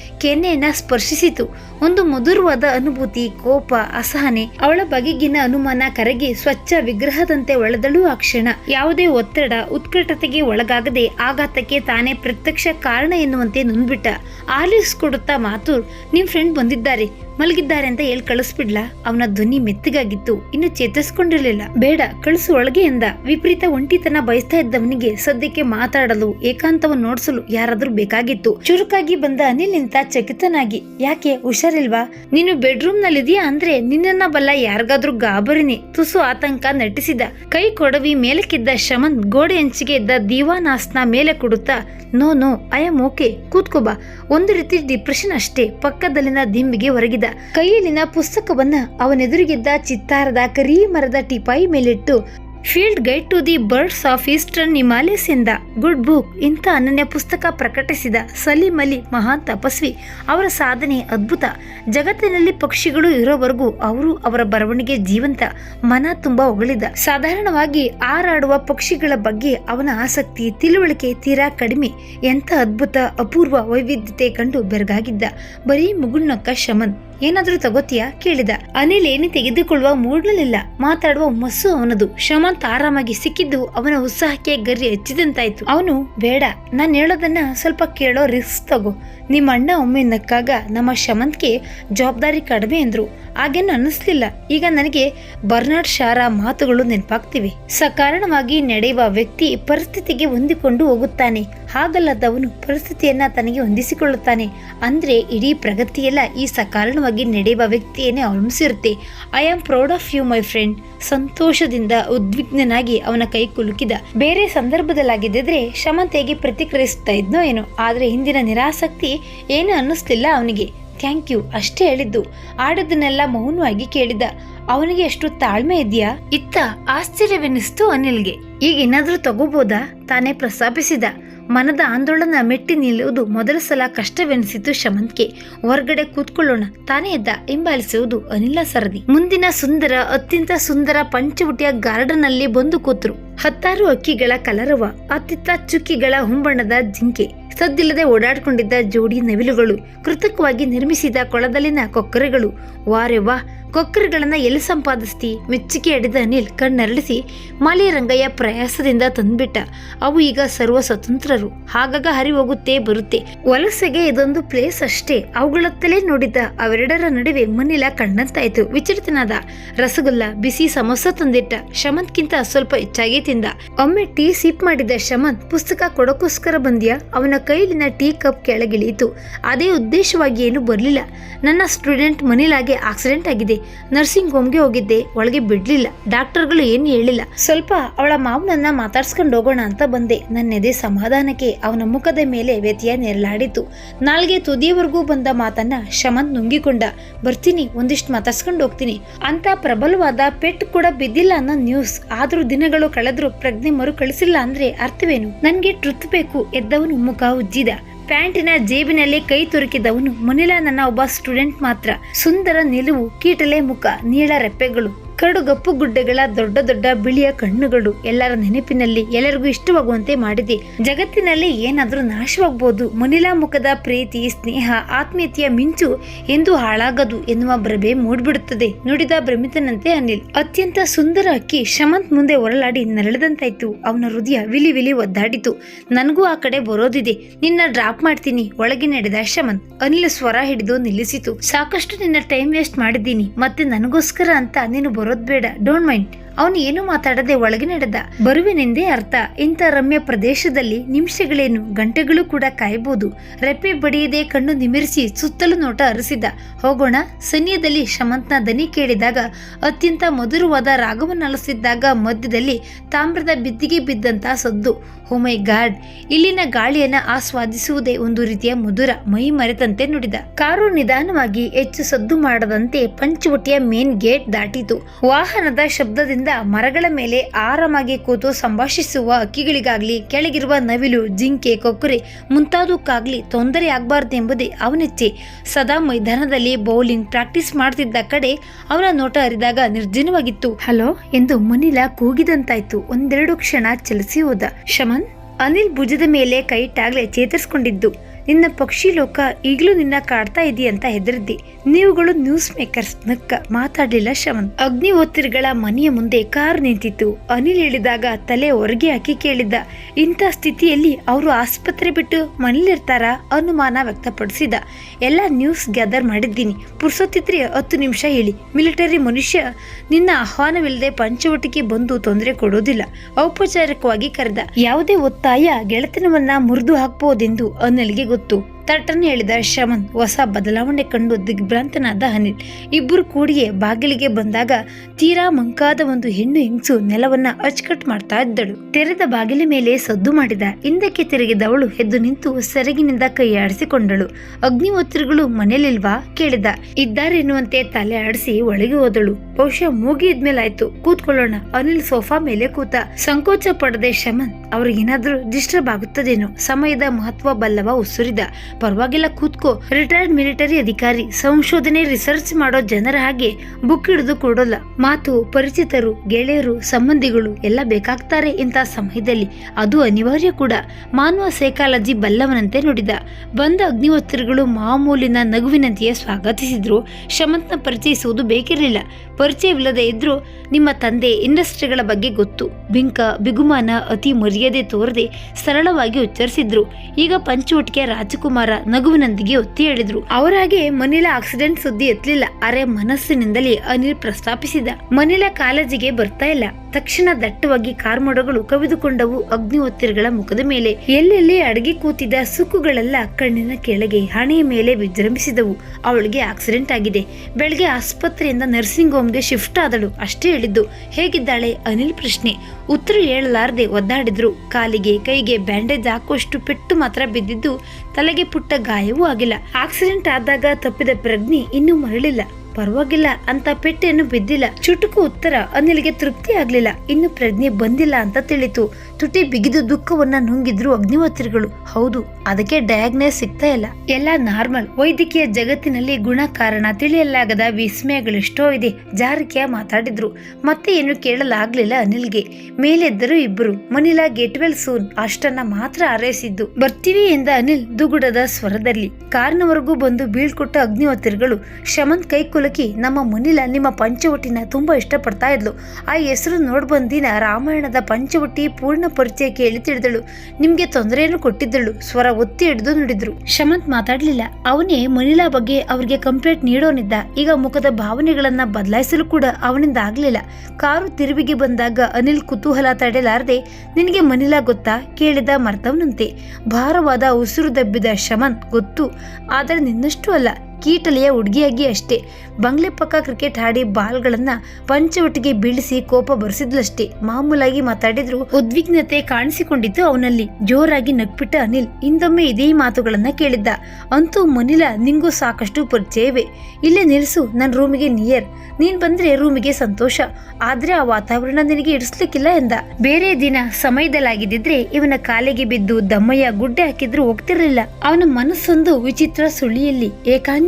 ಕೆನ್ನೆಯನ್ನ ಸ್ಪರ್ಶಿಸಿತು. ಒಂದು ಮಧುರವಾದ ಅನುಭೂತಿ, ಕೋಪ, ಅಸಹನೆ, ಅವಳ ಬಗೆಗಿನ ಅನುಮಾನ, ಕರಗಿ, ಸ್ವಚ್ಛ ವಿಗ್ರಹದಂತೆ ಒಳದಳು ಆ ಕ್ಷಣ. ಯಾವುದೇ ಒತ್ತಡ, ಉತ್ಕಟತೆಗೆ ಒಳಗಾಗದೆ ಆಘಾತಕ್ಕೆ ತಾನೇ ಪ್ರತ್ಯಕ್ಷ ಕಾರಣ ಎನ್ನುವಂತೆ ನುಂದ್ಬಿಟ್ಟ ಆಲಿಸ್ ಕೊಡುತ್ತಾ ಮಾತುರ್ ನಿಮ್ ಫ್ರೆಂಡ್ ಬಂದಿದ್ದಾರೆ. ಮಲಗಿದ್ದಾರೆ ಅಂತ ಹೇಳಿ ಕಳಿಸ್ಬಿಡ್ಲಾ? ಅವನ ಧ್ವನಿ ಮೆತ್ತಗಾಗಿತ್ತು, ಇನ್ನು ಚೇತರಿಸ್ಕೊಂಡಿರ್ಲಿಲ್ಲ. ಬೇಡ, ಕಳಿಸು ಒಳಗೆ ಎಂದ. ವಿಪರೀತ ಒಂಟಿತನ ಬಯಸ್ತಾ ಇದ್ದವನಿಗೆ ಸದ್ಯಕ್ಕೆ ಮಾತಾಡಲು, ಏಕಾಂತವನ್ನು ನೋಡಿಸಲು ಯಾರಾದ್ರೂ ಬೇಕಾಗಿತ್ತು. ಚುರುಕಾಗಿ ಬಂದ ಅನಿಲ್ ನಿಂತ ಚಕಿತನಾಗಿ, ಯಾಕೆ, ಹುಷಾರಿಲ್ವಾ? ನೀನು ಬೆಡ್ರೂಮ್ ನಲ್ಲಿದೀಯಾ ಅಂದ್ರೆ ನಿನ್ನನ್ನ ಬಲ್ಲ ಯಾರಿಗಾದ್ರೂ ಗಾಬರಿನಿ. ತುಸು ಆತಂಕ ನಟಿಸಿದ. ಕೈ ಕೊಡವಿ ಮೇಲಕ್ಕಿದ್ದ ಶಮನ್ ಗೋಡೆ ಹಂಚಿಗೆ ಇದ್ದ ದೀವಾನಾಸ್ನ ಮೇಲೆ ಕೊಡುತ್ತಾ, no no, I am okay ಕೂತ್ಕೋಬಾ ಒಂದು ರೀತಿ ಡಿಪ್ರೆಷನ್ ಅಷ್ಟೇ, ಪಕ್ಕದಲ್ಲಿನ ದಿಂಬಿಗೆ ಹೊರಗಿದ. ಕೈಯಲ್ಲಿನ ಪುಸ್ತಕವನ್ನ ಅವನೆದುರಿಗಿದ್ದ ಚಿತ್ತಾರದ ಕರಿ ಮರದ ಟಿಪಾಯಿ ಮೇಲಿಟ್ಟು, field guide to the birds of eastern Himalayas ಎಂದ. ಗುಡ್ ಬುಕ್ ಇಂಥ ಅನನ್ಯ ಪುಸ್ತಕ ಪ್ರಕಟಿಸಿದ ಸಲೀಂ ಅಲಿ ಮಹಾನ್ ತಪಸ್ವಿ. ಅವರ ಸಾಧನೆ ಅದ್ಭುತ. ಜಗತ್ತಿನಲ್ಲಿ ಪಕ್ಷಿಗಳು ಇರೋವರೆಗೂ ಅವರು ಅವರ ಬರವಣಿಗೆ ಜೀವಂತ. ಮನ ತುಂಬಾ ಹೊಗಳಿದ. ಸಾಧಾರಣವಾಗಿ ಹಾರಾಡುವ ಪಕ್ಷಿಗಳ ಬಗ್ಗೆ ಅವನ ಆಸಕ್ತಿ, ತಿಳುವಳಿಕೆ ತೀರಾ ಕಡಿಮೆ. ಎಂಥ ಅದ್ಭುತ, ಅಪೂರ್ವ ವೈವಿಧ್ಯತೆ ಕಂಡು ಬೆರಗಾಗಿದ್ದ ಬರೀ ಮುಗುಣ್ಣಕ್ಕ ಶಮನ್. ಏನಾದ್ರೂ ತಗೋತೀಯಾ? ಕೇಳಿದ. ಅನಿಲ್ ಏನಿ ತೆಗೆದುಕೊಳ್ಳುವ ಮೂಡ್ನಲ್ಲಿಲ್ಲ. ಮಾತಾಡುವ ಮಸ್ಸು ಅವನದು. ಶಮಂತ್ ಆರಾಮಾಗಿ ಸಿಕ್ಕಿದ್ದು ಅವನ ಉತ್ಸಾಹಕ್ಕೆ ಗರಿ ಹೆಚ್ಚಿದಂತಾಯ್ತು. ಅವನು, ಬೇಡ, ನಾನು ಹೇಳೋದನ್ನ ಸ್ವಲ್ಪ ಕೇಳೋ ರಿಸ್ಕ್ ತಗೋ. ನಿಮ್ಮ ಅಣ್ಣ ಒಮ್ಮೆ ನಕ್ಕಾಗ ನಮ್ಮ ಶಮಂತ್ಗೆ ಜವಾಬ್ದಾರಿ ಕಡಿಮೆ ಅಂದ್ರು. ಹಾಗೇನು ಅನ್ನಿಸ್ಲಿಲ್ಲ. ಈಗ ನನಗೆ ಬರ್ನಾಡ್ ಶಾರ ಮಾತುಗಳು ನೆನಪಾಗ್ತಿವೆ. ಸಕಾರಣವಾಗಿ ನಡೆಯುವ ವ್ಯಕ್ತಿ ಪರಿಸ್ಥಿತಿಗೆ ಹೊಂದಿಕೊಂಡು ಹೋಗುತ್ತಾನೆ. ಹಾಗಲ್ಲದವನು ಪರಿಸ್ಥಿತಿಯನ್ನ ತನಗೆ ಹೊಂದಿಸಿಕೊಳ್ಳುತ್ತಾನೆ. ಅಂದ್ರೆ ಇಡೀ ಪ್ರಗತಿಯೆಲ್ಲ ಈ ಸಕಾರಣವಾಗಿ ನಡೆಯುವ ವ್ಯಕ್ತಿಯನ್ನೇ ಅವಲಂಬಿಸಿರುತ್ತೆ I am proud of you my friend ಸಂತೋಷದಿಂದ ಉದ್ವಿಗ್ನನಾಗಿ ಅವನ ಕೈ ಕುಲುಕಿದ. ಬೇರೆ ಸಂದರ್ಭದಲ್ಲಾಗಿದ್ದರೆ ಶಮಂತೆಗೆ ಪ್ರತಿಕ್ರಿಯಿಸ್ತಾ ಇದ್ನೋ ಏನೋ. ಆದರೆ ಹಿಂದಿನ ನಿರಾಸಕ್ತಿ ಏನು ಅನ್ನಿಸ್ತಿಲ್ಲ ಅವನಿಗೆ. ಥ್ಯಾಂಕ್ ಯು ಅಷ್ಟೇ ಹೇಳಿದ್ದು. ಆಡೋದನ್ನೆಲ್ಲ ಮೌನವಾಗಿ ಕೇಳಿದ. ಅವನಿಗೆ ಎಷ್ಟು ತಾಳ್ಮೆ ಇದೆಯಾ? ಇತ್ತ, ಆಶ್ಚರ್ಯವೆನಿಸ್ತು ಅನಿಲ್ಗೆ. ಈಗ ಏನಾದರೂ ತಗೋಬೋದಾ? ತಾನೇ ಪ್ರಸ್ತಾಪಿಸಿದ. ಮನದ ಆಂದೋಲನ ಮೆಟ್ಟಿ ನಿಲ್ಲುವುದು ಮೊದಲ ಸಲ ಕಷ್ಟವೆನಿಸಿತು ಶಮಂತ್ಗೆ. ಹೊರಗಡೆ ಕೂತ್ಕೊಳ್ಳೋಣ, ತಾನೇ ಇದ್ದ ಹಿಂಬಾಲಿಸುವುದು ಅನಿಲ ಸರದಿ. ಮುಂದಿನ ಸುಂದರ, ಅತ್ಯಂತ ಸುಂದರ ಪಂಚವಟಿಯ ಗಾರ್ಡನ್ ಅಲ್ಲಿ ಬಂದು ಕೂತರು. ಹತ್ತಾರು ಅಕ್ಕಿಗಳ ಕಲರವ, ಅತ್ತಿತ್ತ ಚುಕ್ಕಿಗಳ ಹುಂಬಣ್ಣದ ಜಿಂಕೆ. ಸದ್ದಿಲ್ಲದೆ ಓಡಾಡಿಕೊಂಡಿದ್ದ ಜೋಡಿ ನವಿಲುಗಳು. ಕೃತಕವಾಗಿ ನಿರ್ಮಿಸಿದ ಕೊಳದಲ್ಲಿನ ಕೊಕ್ಕರೆಗಳು. ವಾರೆ ವಾ ಕೊಕ್ಕರೆಗಳನ್ನ ಎಲ್ಲಿ ಸಂಪಾದಿಸ್ತಿ? ಮೆಚ್ಚುಗೆ ಅಡಿದ ಅನಿಲ್ ಕಣ್ಣರಳಿಸಿ ಮಾಲಿ ರಂಗಯ್ಯ ಪ್ರಯಾಸದಿಂದ ತಂದ್ಬಿಟ್ಟ. ಅವು ಈಗ ಸರ್ವ ಸ್ವತಂತ್ರರು. ಹಾಗಾಗ ಹರಿ ಹೋಗುತ್ತೆ ಬರುತ್ತೆ. ವಲಸೆಗೆ ಇದೊಂದು ಪ್ಲೇಸ್ ಅಷ್ಟೇ. ಅವುಗಳತ್ತಲೇ ನೋಡಿದ್ದ. ಅವೆರಡರ ನಡುವೆ ಮುನ್ನಿಲ ಕಣ್ಣಂತಾಯ್ತು. ವಿಚಲಿತನಾದ. ರಸಗುಲ್ಲ, ಬಿಸಿ ಸಮೋಸ ತಂದಿಟ್ಟ. ಶಮಂತ್ಗಿಂತ ಸ್ವಲ್ಪ ಹೆಚ್ಚಾಗಿ ತಿಂದ. ಒಮ್ಮೆ ಟೀ ಸಿಪ್ ಮಾಡಿದ ಶಮಂತ್, ಪುಸ್ತಕ ಕೊಡೋಕ್ಕೋಸ್ಕರ ಬಂದ್ಯಾ? ಅವನ ಕೈಲಿನ ಟೀ ಕಪ್ ಕೆಳಗಿಳಿಯಿತು. ಅದೇ ಉದ್ದೇಶವಾಗಿ ಏನು ಬರಲಿಲ್ಲ. ನನ್ನ ಸ್ಟೂಡೆಂಟ್ ಮನಿಲಾಗೆ ಆಕ್ಸಿಡೆಂಟ್ ಆಗಿದೆ. ನರ್ಸಿಂಗ್ ಹೋಮ್ಗೆ ಹೋಗಿದ್ದೆ. ಒಳಗೆ ಬಿಡ್ಲಿಲ್ಲ. ಡಾಕ್ಟರ್ಗಳು ಏನು ಹೇಳಿಲ್ಲ. ಸ್ವಲ್ಪ ಅವಳ ಮಾವನನ್ನ ಮಾತಾಡ್ಸ್ಕೊಂಡು ಹೋಗೋಣ ಅಂತ ಬಂದೆ. ನನ್ನ ಎದೆ ಸಮಾಧಾನಕ್ಕೆ ಅವನ ಮುಖದ ಮೇಲೆ ವ್ಯತಿಯ ನೆರಳಾಡಿತು. ನಾಲ್ಗೆ ತುದಿಯವರೆಗೂ ಬಂದ ಮಾತನ್ನ ಶಮಂತ್ ನುಂಗಿಕೊಂಡ. ಬರ್ತೀನಿ, ಒಂದಿಷ್ಟು ಮಾತಾಡ್ಸ್ಕೊಂಡು ಹೋಗ್ತೀನಿ. ಅಂತ ಪ್ರಬಲವಾದ ಪೆಟ್ ಕೂಡ ಬಿದ್ದಿಲ್ಲ ಅನ್ನೋ ನ್ಯೂಸ್ ಆದ್ರೂ ದಿನಗಳು ಕಳೆದ್ರು ಪ್ರಜ್ಞೆ ಮರು ಕಳಿಸಿಲ್ಲ ಅಂದ್ರೆ ಅರ್ಥವೇನು? ನನ್ಗೆ ಟ್ರುತ್ ಬೇಕು. ಎದ್ದವನು ಮುಖ ಉಜ್ಜಿದ. ಪ್ಯಾಂಟಿನ ಜೇಬಿನಲ್ಲಿ ಕೈ ತುರುಕಿದವನು ಮುನಿಲಾ ನನ್ನ ಒಬ್ಬ ಸ್ಟೂಡೆಂಟ್ ಮಾತ್ರ. ಸುಂದರ ನಿಲುವು, ಕೀಟಲೆ ಮುಖ, ನೀಳ ರೆಪ್ಪೆಗಳು. ಕಡುಗಪ್ಪು ಗುಡ್ಡೆಗಳ ದೊಡ್ಡ ದೊಡ್ಡ ಬಿಳಿಯ ಕಣ್ಣುಗಳು ಎಲ್ಲರ ನೆನಪಿನಲ್ಲಿ ಎಲ್ಲರಿಗೂ ಇಷ್ಟವಾಗುವಂತೆ ಮಾಡಿದೆ. ಜಗತ್ತಿನಲ್ಲಿ ಏನಾದರೂ ನಾಶವಾಗಬಹುದು ಮುನಿಲಾ ಮುಖದ ಪ್ರೀತಿ, ಸ್ನೇಹ, ಆತ್ಮೀಯತೆಯ ಮಿಂಚು ಎಂದು ಹಾಳಾಗದು ಎನ್ನುವ ಭ್ರಮೆ ಮೂಡ್ಬಿಡುತ್ತದೆ. ನುಡಿದ ಭ್ರಮಿತನಂತೆ ಅನಿಲ್, ಅತ್ಯಂತ ಸುಂದರ ಅಕ್ಕಿ ಶಮಂತ್ ಮುಂದೆ ಹೊರಳಾಡಿ ನರಳದಂತಾಯ್ತು. ಅವನ ಹೃದಯ ವಿಲಿ ವಿಲಿ ಒದ್ದಾಡಿತು. ನನಗೂ ಆ ಕಡೆ ಬರೋದಿದೆ. ನಿನ್ನ ಡ್ರಾಪ್ ಮಾಡ್ತೀನಿ. ಒಳಗೆ ನಡೆದ ಶಮಂತ್, ಅನಿಲ್ ಸ್ವರ ಹಿಡಿದು ನಿಲ್ಲಿಸಿತು. ಸಾಕಷ್ಟು ನಿನ್ನ ಟೈಮ್ ವೇಸ್ಟ್ ಮಾಡಿದ್ದೀನಿ. ಮತ್ತೆ ನನಗೋಸ್ಕರ ಅಂತ ನೀನು ಬರೋದ್ ಬೇಡ ಡೋಂಟ್ ಮೈಂಡ್ ಅವನು ಏನು ಮಾತಾಡದೆ ಒಳಗೆ ನಡೆದ. ಬರುವೆನೆಂದೇ ಅರ್ಥ, ಇಂಥ ರಮ್ಯ ಪ್ರದೇಶದಲ್ಲಿ ನಿಮಿಷಗಳೇನು ಗಂಟೆಗಳು ಕೂಡ ಕಾಯಬಹುದು. ರೆಪ್ಪೆ ಬಡಿಯದೆ ಕಣ್ಣು ನಿಮಿರಿಸಿ ಸುತ್ತಲೂ ನೋಟ ಅರಸಿದ. ಹೋಗೋಣ ಸನ್ಯದಲ್ಲಿ ಶಮಂತ್ನ ದನಿ ಕೇಳಿದಾಗ ಅತ್ಯಂತ ಮಧುರವಾದ ರಾಗವನ್ನು ಅಲಸಿದ್ದಾಗ ಮಧ್ಯದಲ್ಲಿ ತಾಮ್ರದ ಬಿದ್ದಿಗೆ ಬಿದ್ದಂತ ಸದ್ದು. ಹೋಮೈ ಗಾಡ್, ಇಲ್ಲಿನ ಗಾಳಿಯನ್ನ ಆಸ್ವಾದಿಸುವುದೇ ಒಂದು ರೀತಿಯ ಮಧುರ ಮೈ ಮರೆತಂತೆ ನುಡಿದ. ಕಾರು ನಿಧಾನವಾಗಿ ಹೆಚ್ಚು ಸದ್ದು ಮಾಡದಂತೆ ಪಂಚವಟಿಯ ಮೇನ್ ಗೇಟ್ ದಾಟಿತು. ವಾಹನದ ಶಬ್ದದಿಂದ ಮರಗಳ ಮೇಲೆ ಆರಾಮಾಗಿ ಕೂತು ಸಂಭಾಷಿಸುವ ಅಕ್ಕಿಗಳಿಗಾಗ್ಲಿ, ಕೆಳಗಿರುವ ನವಿಲು, ಜಿಂಕೆ, ಕೊಕ್ಕರೆ ಮುಂತಾದಕ್ಕಾಗ್ಲಿ ತೊಂದರೆ ಆಗಬಾರ್ದೆಂಬುದೇ ಅವನಿಚ್ಛೆ ಸದಾ ಮೈದಾನದಲ್ಲಿ ಬೌಲಿಂಗ್ ಪ್ರಾಕ್ಟೀಸ್ ಮಾಡ್ತಿದ್ದ ಕಡೆ ಅವನ ನೋಟ ಹರಿದಾಗ ನಿರ್ಜನವಾಗಿತ್ತು. ಹಲೋ, ಎಂದು ಮುನಿಲ ಕೂಗಿದಂತಾಯ್ತು. ಒಂದೆರಡು ಕ್ಷಣ ಚಲಿಸಿ ಹೋದ. ಶಮನ್ ಅನಿಲ್ ಭುಜದ ಮೇಲೆ ಕೈ ಇಟ್ಟಾಗ್ಲೇ ಚೇತರಿಸ್ಕೊಂಡಿದ್ದು. ನಿನ್ನ ಪಕ್ಷಿ ಲೋಕ ಈಗಲೂ ನಿನ್ನ ಕಾಡ್ತಾ ಇದೆಯಂತ ಹೆದರಿದ್ದಿ. ನೀವುಗಳು ನ್ಯೂಸ್ ಮೇಕರ್ಸ್ ನಕ್ಕ, ಮಾತಾಡ್ಲಿಲ್ಲ ಅಗ್ನಿ ಅಗ್ನಿಹೋತ್ರಿಗಳ ಮನೆಯ ಮುಂದೆ ಕಾರ್ ನಿಂತಿತ್ತು. ಅನಿಲ್ ಹೇಳಿದಾಗ ತಲೆ ಹೊರಗೆ ಹಾಕಿ ಕೇಳಿದ್ದ, ಇಂಥ ಸ್ಥಿತಿಯಲ್ಲಿ ಅವರು ಆಸ್ಪತ್ರೆ ಬಿಟ್ಟು ಮನೇಲಿರ್ತಾರ ಅನುಮಾನ ವ್ಯಕ್ತಪಡಿಸಿದ. ಎಲ್ಲ ನ್ಯೂಸ್ ಗ್ಯಾದರ್ ಮಾಡಿದ್ದೀನಿ. ಪುರ್ಸೊತ್ತಿದ್ರೆ ಹತ್ತು ನಿಮಿಷ ಹೇಳಿ. ಮಿಲಿಟರಿ ಮನುಷ್ಯ, ನಿನ್ನ ಆಹ್ವಾನವಿಲ್ಲದೆ ಪಂಚವಟಿಕೆ ಬಂದು ತೊಂದರೆ ಕೊಡೋದಿಲ್ಲ. ಔಪಚಾರಿಕವಾಗಿ ಕರೆದ, ಯಾವುದೇ ಒತ್ತಾಯ ಗೆಳೆತನವನ್ನ ಮುರಿದು ಹಾಕಬಹುದೆಂದು ಅನಿಲ್ಗೆ ಗೊತ್ತು ತಟ್ಟನೆ ಹೇಳಿದ ಶಮನ್ ಹೊಸ ಬದಲಾವಣೆ ಕಂಡು ದಿಗ್ಭ್ರಾಂತನಾದ ಅನಿಲ್. ಇಬ್ಬರು ಕೂಡಿಯೇ ಬಾಗಿಲಿಗೆ ಬಂದಾಗ ತೀರಾ ಮಂಕಾದ ಒಂದು ಹೆಣ್ಣು ಹೆಂಗಸು ನೆಲವನ್ನ ಅಚ್ಕಟ್ ಮಾಡ್ತಾ ಇದ್ದಳು. ತೆರೆದ ಬಾಗಿಲ ಮೇಲೆ ಸದ್ದು ಮಾಡಿದ ಹಿಂದಕ್ಕೆ ತಿರುಗಿದವಳು ಎದ್ದು ನಿಂತು ಸೆರಗಿನಿಂದ ಕೈ ಆಡಿಸಿಕೊಂಡಳು. ಅಗ್ನಿಹೋತ್ರಿಗಳು ಮನೆಯಲ್ಲಿಲ್ವಾ ಕೇಳಿದ. ಇದ್ದಾರೆನ್ನುವಂತೆ ತಲೆ ಆಡಿಸಿ ಒಳಗೆ ಹೋದಳು. ಬಹುಶಃ ಮೂಗಿ ಇದ್ಮೇಲಾಯ್ತು. ಕೂತ್ಕೊಳ್ಳೋಣ. ಅನಿಲ್ ಸೋಫಾ ಮೇಲೆ ಕೂತ ಸಂಕೋಚ ಪಡದೆ ಶಮನ್, ಅವ್ರಿಗೇನಾದ್ರೂ ಡಿಸ್ಟರ್ಬ್ ಆಗುತ್ತದೇನೋ? ಸಮಯದ ಮಹತ್ವ ಬಲ್ಲವ ಉಸುರಿದ. ಪರವಾಗಿಲ್ಲ ಕೂತ್ಕೊ. ರಿಟೈರ್ಡ್ ಮಿಲಿಟರಿ ಅಧಿಕಾರಿ, ಸಂಶೋಧನೆ ರಿಸರ್ಚ್ ಮಾಡೋ ಜನರ ಹಾಗೆ ಬುಕ್ ಹಿಡಿದು ಕೊಡೋಲ್ಲ. ಮಾತು, ಪರಿಚಿತರು, ಗೆಳೆಯರು, ಸಂಬಂಧಿಗಳು ಎಲ್ಲ ಬೇಕಾಗ್ತಾರೆ ಇಂಥ ಸಮಯದಲ್ಲಿ. ಅದು ಅನಿವಾರ್ಯ ಕೂಡ. ಮಾನವ ಸೈಕಾಲಜಿ ಬಲ್ಲವನಂತೆ ನುಡಿದ. ಬಂದ ಅಗ್ನಿಹೋತ್ರಿಗಳು ಮಾಮೂಲಿನ ನಗುವಿನಂತೆಯೇ ಸ್ವಾಗತಿಸಿದ್ರು. ಶಮಂತ್ನ ಪರಿಚಯಿಸುವುದು ಬೇಕಿರಲಿಲ್ಲ. ಪರಿಚಯವಿಲ್ಲದೆ ಇದ್ರೂ ನಿಮ್ಮ ತಂದೆ ಇಂಡಸ್ಟ್ರಿಗಳ ಬಗ್ಗೆ ಗೊತ್ತು. ಬಿಂಕ, ಬಿಗುಮಾನ ಅತಿ ಮರ್ಯಾದೆ ತೋರದೆ ಸರಳವಾಗಿ ಉಚ್ಚರಿಸಿದ್ರು. ಈಗ ಪಂಚವಟಿಗೆ ರಾಜಕುಮಾರ ನಗುವಿನೊಂದಿಗೆ ಒತ್ತಿ ಹೇಳಿದ್ರು. ಅವರಾಗೆ ಮನಿಲ ಆಕ್ಸಿಡೆಂಟ್ ಸುದ್ದಿ ಎತ್ತಲಿಲ್ಲ. ಅರೆ ಮನಸ್ಸಿನಿಂದಲೇ ಅನಿಲ್ ಪ್ರಸ್ತಾಪಿಸಿದ. ಮನಿಲ ಕಾಲೇಜಿಗೆ ಬರ್ತಾ ಇಲ್ಲ. ತಕ್ಷಣ ದಟ್ಟವಾಗಿ ಕಾರ್ಮೋಡಗಳು ಕವಿದುಕೊಂಡವು ಅಗ್ನಿ ಅಗ್ನಿಹೋತ್ರಿಗಳ ಮುಖದ ಮೇಲೆ. ಎಲ್ಲೆಲ್ಲಿ ಅಡಗಿ ಕೂತಿದ್ದ ಸುಕ್ಕುಗಳೆಲ್ಲ ಕಣ್ಣಿನ ಕೆಳಗೆ ಹಣೆಯ ಮೇಲೆ ವಿಜೃಂಭಿಸಿದವು. ಅವಳಿಗೆ ಆಕ್ಸಿಡೆಂಟ್ ಆಗಿದೆ. ಬೆಳಗ್ಗೆ ಆಸ್ಪತ್ರೆಯಿಂದ ನರ್ಸಿಂಗ್ ಹೋಮ್ಗೆ ಶಿಫ್ಟ್ ಆದಳು. ಅಷ್ಟೇ ಹೇಳಿದ್ದು, ಹೇಗಿದ್ದಾಳೆ? ಅನಿಲ್ ಪ್ರಶ್ನೆ. ಉತ್ತರ ಹೇಳಲಾರದೆ ಒದ್ದಾಡಿದ್ರು. ಕಾಲಿಗೆ, ಕೈಗೆ ಬ್ಯಾಂಡೇಜ್ ಹಾಕುವಷ್ಟು ಪೆಟ್ಟು ಮಾತ್ರ ಬಿದ್ದಿದ್ದು ತಲೆಗೆ ಪುಟ್ಟ ಗಾಯವೂ ಆಗಿಲ್ಲ. ಆಕ್ಸಿಡೆಂಟ್ ಆದಾಗ ತಪ್ಪಿದ ಪ್ರಜ್ಞೆ ಇನ್ನೂ ಮರಳಿಲ್ಲ. ಪರವಾಗಿಲ್ಲ ಅಂತ ಪೆಟ್ಟೆಯನ್ನು ಬಿದ್ದಿಲ್ಲ. ಚುಟುಕು ಉತ್ತರ ಅನಿಲ್ಗೆ ತೃಪ್ತಿ ಆಗ್ಲಿಲ್ಲ. ಇನ್ನು ಪ್ರಜ್ಞೆ ಬಂದಿಲ್ಲ ಅಂತ ತಿಳಿತು. ತುಟಿ ಬಿಗಿದು ದುಃಖವನ್ನ ನುಂಗಿದ್ರು ಅಗ್ನಿಹೋತ್ರಿಗಳು. ಹೌದು, ಅದಕ್ಕೆ ಡಯಾಗ್ನೋಸ್ ಸಿಗ್ತಾ ಇಲ್ಲ. ಎಲ್ಲ ನಾರ್ಮಲ್. ವೈದ್ಯಕೀಯ ಜಗತ್ತಿನಲ್ಲಿ ಗುಣ ಕಾರಣ ತಿಳಿಯಲಾಗದ ವಿಸ್ಮಯಗಳೆಷ್ಟೋ ಇದೆ. ಜಾರಕಿಯ ಮಾತಾಡಿದ್ರು. ಮತ್ತೆ ಏನು ಕೇಳಲಾಗ್ಲಿಲ್ಲ ಅನಿಲ್ಗೆ. ಮೇಲೆದ್ದರು ಇಬ್ಬರು ಮನಿಲಾ ಗೆಟ್ ವೆಲ್ ಸೂನ್ ಅಷ್ಟನ್ನ ಮಾತ್ರ ಆರೈಸಿದ್ದು ಬರ್ತೀವಿ ಎಂದ ಅನಿಲ್ ದುಗುಡದ ಸ್ವರದಲ್ಲಿ. ಕಾರ್ನವರೆಗೂ ಬಂದು ಬೀಳ್ಕೊಟ್ಟ ಅಗ್ನಿಹೋತ್ರಿಗಳು. ಶಮಂತ್ ಕೈ ಕುಲುಕಿ ನಮ್ಮ ಮುನಿಲ ನಿಮ್ಮ ಪಂಚವಟಿನ ತುಂಬಾ ಇಷ್ಟಪಡ್ತಾ ಇದ್ಲು. ಆ ಹೆಸರು ನೋಡ್ಬಂದಿನ ರಾಮಾಯಣದ ಪಂಚವಟಿ ಪೂರ್ಣ ಪರಿಚಯ ಕೇಳಿ ತಿಳಿದಳು. ನಿಮ್ಗೆ ತೊಂದರೆಯನ್ನು ಕೊಟ್ಟಿದ್ದಳು. ಸ್ವರ ಒತ್ತಿ ಹಿಡಿದು ನುಡಿದ್ರು. ಶಮಂತ್ ಮಾತಾಡ್ಲಿಲ್ಲ. ಅವನೇ ಮನಿಲಾ ಬಗ್ಗೆ ಅವ್ರಿಗೆ ಕಂಪ್ಲೇಂಟ್ ನೀಡೋನಿದ್ದ. ಈಗ ಮುಖದ ಭಾವನೆಗಳನ್ನ ಬದಲಾಯಿಸಲು ಕೂಡ ಅವನಿಂದ ಆಗ್ಲಿಲ್ಲ. ಕಾರು ತಿರುವಿಗೆ ಬಂದಾಗ ಅನಿಲ್ ಕುತೂಹಲ ತಡೆಲಾರದೆ, ನಿನಗೆ ಮನಿಲಾ ಗೊತ್ತಾ? ಕೇಳಿದ ಮರ್ತವನಂತೆ. ಭಾರವಾದ ಉಸಿರು ದಬ್ಬಿದ ಶಮಂತ್, ಗೊತ್ತು. ಆದರೆ ನಿನ್ನಷ್ಟು ಅಲ್ಲ. ಕೀಟಲೆಯ ಹುಡುಗಿಯಾಗಿ ಅಷ್ಟೇ. ಬಂಗ್ಲೆ ಪಕ್ಕ ಕ್ರಿಕೆಟ್ ಆಡಿ ಬಾಲ್ಗಳನ್ನ ಪಂಚವಟಿಗೆ ಬೀಳಿಸಿ ಕೋಪ ಬರೆಸಿದ್ಲಷ್ಟೇ. ಮಾಮೂಲಾಗಿ ಮಾತಾಡಿದ್ರು, ಉದ್ವಿಗ್ನತೆ ಕಾಣಿಸಿಕೊಂಡಿತ್ತು ಅವನಲ್ಲಿ. ಜೋರಾಗಿ ನಗ್ಬಿಟ್ಟ ಅನಿಲ್ ಹಿಂದೊಮ್ಮೆ ಇದೇ ಮಾತುಗಳನ್ನ ಕೇಳಿದ್ದ. ಅಂತೂ ಮನಿಲ, ನಿಂಗೂ ಸಾಕಷ್ಟು ಪರಿಚಯವೇ. ಇಲ್ಲೇ ನಿಲ್ಸು ನನ್ನ ರೂಮಿಗೆ ನಿಯರ್. ನೀನ್ ಬಂದ್ರೆ ರೂಮಿಗೆ ಸಂತೋಷ. ಆದ್ರೆ ಆ ವಾತಾವರಣ ನಿನಗೆ ಇಡಿಸ್ಲಿಕ್ಕಿಲ್ಲ ಎಂದ. ಬೇರೆ ದಿನ ಸಮಯದಲ್ಲಾಗಿದ್ದಿದ್ರೆ ಇವನ ಕಾಲಿಗೆ ಬಿದ್ದು ದಮ್ಮಯ್ಯ ಗುಡ್ಡೆ ಹಾಕಿದ್ರು ಹೋಗ್ತಿರ್ಲಿಲ್ಲ. ಅವನ ಮನಸ್ಸೊಂದು ವಿಚಿತ್ರ ಸುಳಿಯಲ್ಲಿ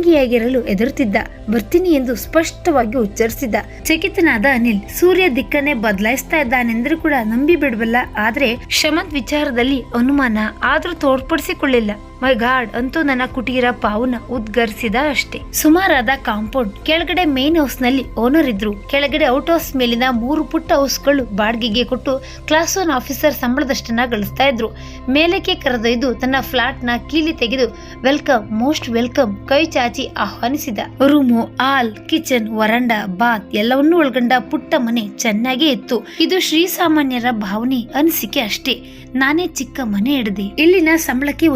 ಏಕಾಂಗಿಯಾಗಿರಲು ಎದುರುತ್ತಿದ್ದ ಬರ್ತೀನಿ ಎಂದು ಸ್ಪಷ್ಟವಾಗಿ ಉಚ್ಚರಿಸಿದ್ದ. ಚಕಿತನಾದ ಅನಿಲ್, ಸೂರ್ಯ ದಿಕ್ಕನ್ನೇ ಬದಲಾಯಿಸ್ತಾ ಇದ್ದಾನೆಂದ್ರೂ ಕೂಡ ನಂಬಿ ಬಿಡಬಲ್ಲ ಆದ್ರೆ ಶಮಂತ್ ವಿಚಾರದಲ್ಲಿ ಅನುಮಾನ ಆದ್ರೂ ತೋರ್ಪಡಿಸಿಕೊಳ್ಳಿಲ್ಲ. ಮೈ ಗಾಡ್ ಅಂತೂ ನನ್ನ ಕುಟೀರ ಪಾವುನ ಉದ್ಗರಿಸಿದ ಅಷ್ಟೇ. ಸುಮಾರಾದ ಕಾಂಪೌಂಡ್ ಕೆಳಗಡೆ ಮೇನ್ ಹೌಸ್ನಲ್ಲಿ ಓನರ್ ಇದ್ರು. ಕೆಳಗಡೆ ಔಟ್ ಹೌಸ್ ಮೇಲಿನ ಮೂರು ಪುಟ್ಟ ಹೌಸ್ಗಳು ಬಾಡಿಗೆಗೆ ಕೊಟ್ಟು ಕ್ಲಾಸ್ ಒನ್ ಆಫೀಸರ್ ಸಂಬಳದಷ್ಟನ್ನ ಗಳಿಸ್ತಾ ಇದ್ರು. ಮೇಲಕ್ಕೆ ಕರೆದೊಯ್ದು ತನ್ನ ಫ್ಲಾಟ್ನ ಕೀಲಿ ತೆಗೆದು ವೆಲ್ಕಮ್ ಮೋಸ್ಟ್ ವೆಲ್ಕಮ್ ಕೈ ಚಾಚಿ ಆಹ್ವಾನಿಸಿದ. ರೂಮು ಹಾಲ್ ಕಿಚನ್ ವರಂಡ ಬಾತ್ ಎಲ್ಲವನ್ನೂ ಒಳಗೊಂಡ ಪುಟ್ಟ ಮನೆ ಚೆನ್ನಾಗಿ ಇತ್ತು. ಇದು ಶ್ರೀ ಸಾಮಾನ್ಯರ ಭಾವನೆ ಅನಿಸಿಕೆ ಅಷ್ಟೇ. ನಾನೇ ಚಿಕ್ಕ ಮನೆ ಹಿಡಿದೆ. ಇಲ್ಲಿನ ಸಂಬಳಕ್ಕೆ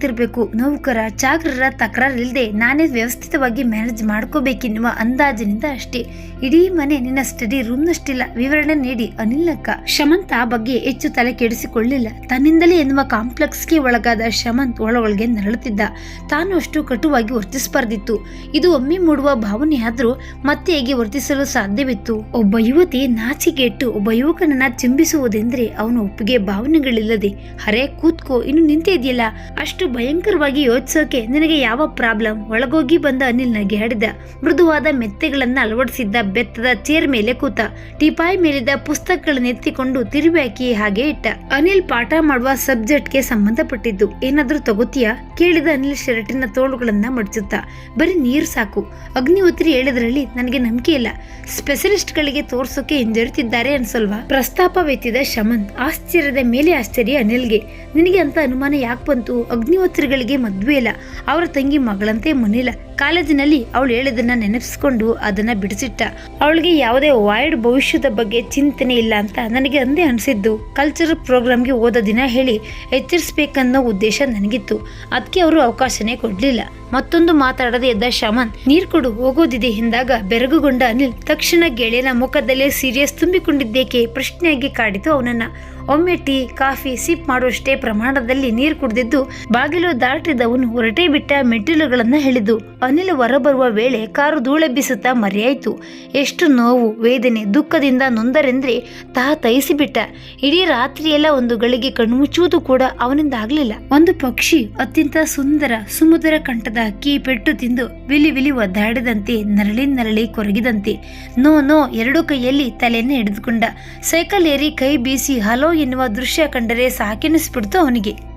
ಹೊಂದಿಕೊಳ್ಳುವಂತಿರ್ಬೇಕು ನೌಕರ, ಚಾಕರರ ತಕರಾರಿಲ್ಲದೆ ನಾನೇ ವ್ಯವಸ್ಥಿತವಾಗಿ ಮ್ಯಾನೇಜ್ ಮಾಡ್ಕೋಬೇಕೆನ್ನುವ ಅಂದಾಜಿನಿಂದ ಅಷ್ಟೇ. ಇಡೀ ಮನೆ ನಿನ್ನ ಸ್ಟಡಿ ರೂಮ್ನಷ್ಟಿಲ್ಲ. ವಿವರಣೆ ನೀಡಿ. ಅನಿಲಕ್ಕ, ಶಮಂತ್ ಆ ಬಗ್ಗೆ ಹೆಚ್ಚು ತಲೆ ಕೆಡಿಸಿಕೊಳ್ಳಿಲ್ಲ. ತನ್ನಿಂದಲೇ ಎನ್ನುವ ಕಾಂಪ್ಲೆಕ್ಸ್ಗೆ ಒಳಗಾದ ಶಮಂತ್ ಒಳಗೊಳಗೆ ನರಳುತ್ತಿದ್ದ. ತಾನು ಅಷ್ಟು ಕಟುವಾಗಿ ವರ್ತಿಸಬಾರ್ದಿತ್ತು. ಇದು ಒಮ್ಮೆ ಮೂಡುವ ಭಾವನೆಯಾದರೂ ಮತ್ತೆ ಹೇಗೆ ವರ್ತಿಸಲು ಸಾಧ್ಯವಿತ್ತು? ಒಬ್ಬ ಯುವತಿ ನಾಚಿಗೆಟ್ಟು ಒಬ್ಬ ಯುವಕನನ್ನ ಚಿಂಬಿಸುವುದೆಂದ್ರೆ ಅವನ ಒಪ್ಪಿಗೆ ಭಾವನೆಗಳಿಲ್ಲದೆ. ಹರೇ ಕೂತ್ಕೋ, ಇನ್ನು ನಿಂತಿದೆಯಲ್ಲ ಅಷ್ಟು ಭಯಂಕರವಾಗಿ ಯೋಚಿಸೋಕೆ ನಿನಗೆ ಯಾವ ಪ್ರಾಬ್ಲಮ್? ಒಳಗೋಗಿ ಬಂದ ಅನಿಲ್ ನಗೆ ಆಡಿದ ಮೃದುವಾದ ಮೆತ್ತೆಗಳನ್ನ ಅಳವಡಿಸಿದ್ದ ಬೆತ್ತದ ಚೇರ್ ಮೇಲೆ ಕೂತ ಟಿಪಾಯಿ ಮೇಲಿದ್ದ ಪುಸ್ತಕಗಳನ್ನೆತ್ತಿಕೊಂಡು ಎತ್ತಿಕೊಂಡು ತಿರುವಿ ಹಾಗೆ ಇಟ್ಟ. ಅನಿಲ್ ಪಾಠ ಮಾಡುವ ಸಬ್ಜೆಕ್ಟ್ಗೆ ಸಂಬಂಧಪಟ್ಟಿದ್ದು. ಏನಾದ್ರೂ ತಗೋತೀಯಾ? ಕೇಳಿದ ಅನಿಲ್ ಶರ್ಟಿನ ತೋಳುಗಳನ್ನ ಮಡಚುತ್ತಾ, ಬರೀ ನೀರು ಸಾಕು. ಅಗ್ನಿಹೋತ್ರಿ ಹೇಳಿದ್ರಲ್ಲಿ ನನಗೆ ನಂಬಿಕೆ ಇಲ್ಲ. ಸ್ಪೆಷಲಿಸ್ಟ್ಗಳಿಗೆ ತೋರ್ಸೋಕೆ ಹಿಂಜರಿತಿದ್ದಾರೆ ಅನ್ಸಲ್ವಾ? ಪ್ರಸ್ತಾಪವೆತ್ತಿದ ಶಮನ್ ಆಶ್ಚರ್ಯದ ಮೇಲೆ ಆಶ್ಚರ್ಯ ಅನಿಲ್ಗೆ. ನಿನಗೆ ಅಂತ ಅನುಮಾನ ಯಾಕೆ ಬಂತು? ಅಗ್ನಿಹೋತ್ರಿಗಳಿಗೆ ಮದುವೆ ಇಲ್ಲ. ಅವರ ತಂಗಿ ಮಗಳಂತೆ ಮನಿಲ್ಲ ಕಾಲೇಜಿನಲ್ಲಿ ಅವಳು ಹೇಳಿದನ್ನ ನೆನಪಿಸ್ಕೊಂಡು ಅದನ್ನ ಬಿಡಿಸಿಟ್ಟ. ಅವಳಿಗೆ ಯಾವುದೇ ವೈಡ್ ಭವಿಷ್ಯದ ಬಗ್ಗೆ ಚಿಂತನೆ ಇಲ್ಲ ಅಂತ ನನಗೆ ಅಂದೇ ಅನಿಸಿದ್ದು. ಕಲ್ಚರಲ್ ಪ್ರೋಗ್ರಾಮ್ಗೆ ಓದೋ ದಿನ ಹೇಳಿ, ಎಚ್ಚರಿಸಬೇಕನ್ನೋ ಉದ್ದೇಶ ನನಗಿತ್ತು. ಅದಕ್ಕೆ ಅವರು ಅವಕಾಶನೇ ಕೊಡಲಿಲ್ಲ. ಮತ್ತೊಂದು ಮಾತಾಡದೆ ಎದ್ದ ಶಮನ್, ನೀರ್ ಕೊಡು, ಹೋಗೋದಿದೆ ಎಂದಾಗ ಬೆರಗುಗೊಂಡ ಅನಿಲ್ ತಕ್ಷಣ ಗೆಳೆಯನ ಮುಖದಲ್ಲೇ ಸೀರಿಯಸ್ ತುಂಬಿಕೊಂಡಿದ್ದೇಕೆ? ಪ್ರಶ್ನೆಯಾಗಿ ಕಾಡಿತು ಅವನನ್ನ. ಒಮ್ಮೆ ಟೀ, ಕಾಫಿ, ಸಿಪ್ ಮಾಡುವಷ್ಟೇ ಪ್ರಮಾಣದಲ್ಲಿ ನೀರು ಕುಡಿದಿದ್ದು ಬಾಗಿಲು ದಾಟಿದವನು ಹೊರಟೇ ಬಿಟ್ಟ ಮೆಟ್ಟಿಲುಗಳನ್ನು ಹೇಳಿದು ಅನಿಲ್ ಹೊರಬರುವ ವೇಳೆ ಕಾರು ಧೂಳೆಬ್ಬಿಸುತ್ತಾ ಮರೆಯಾಯಿತು. ಎಷ್ಟು ನೋವು, ವೇದನೆ, ದುಃಖದಿಂದ ನೊಂದರೆಂದ್ರೆ ತಾ ತಯಿಸಿಬಿಟ್ಟ ಇಡೀ ರಾತ್ರಿಯೆಲ್ಲ ಒಂದು ಗಳಿಗೆ ಕಣ್ಮುಚ್ಚುವುದು ಕೂಡ ಅವನಿಂದ ಆಗ್ಲಿಲ್ಲ. ಒಂದು ಪಕ್ಷಿ ಅತ್ಯಂತ ಸುಂದರ ಸುಮಧುರ ಕಂಠದ ಅಕ್ಕಿ ಪೆಟ್ಟು ತಿಂದು ವಿಲಿ ವಿಲಿ ಒದ್ದಾಡಿದಂತೆ, ನರಳಿ ನರಳಿ ಕೊರಗಿದಂತೆ. ನೋ ನೋ, ಎರಡು ಕೈಯಲ್ಲಿ ತಲೆಯನ್ನು ಹಿಡಿದುಕೊಂಡ ಸೈಕಲ್ ಏರಿ ಕೈ ಬೀಸಿ ಹಲೋ ಎನ್ನುವ ದೃಶ್ಯ ಕಂಡರೆ ಸಾಕೆನಿಸ್ಬಿಡ್ತು ಅವನಿಗೆ.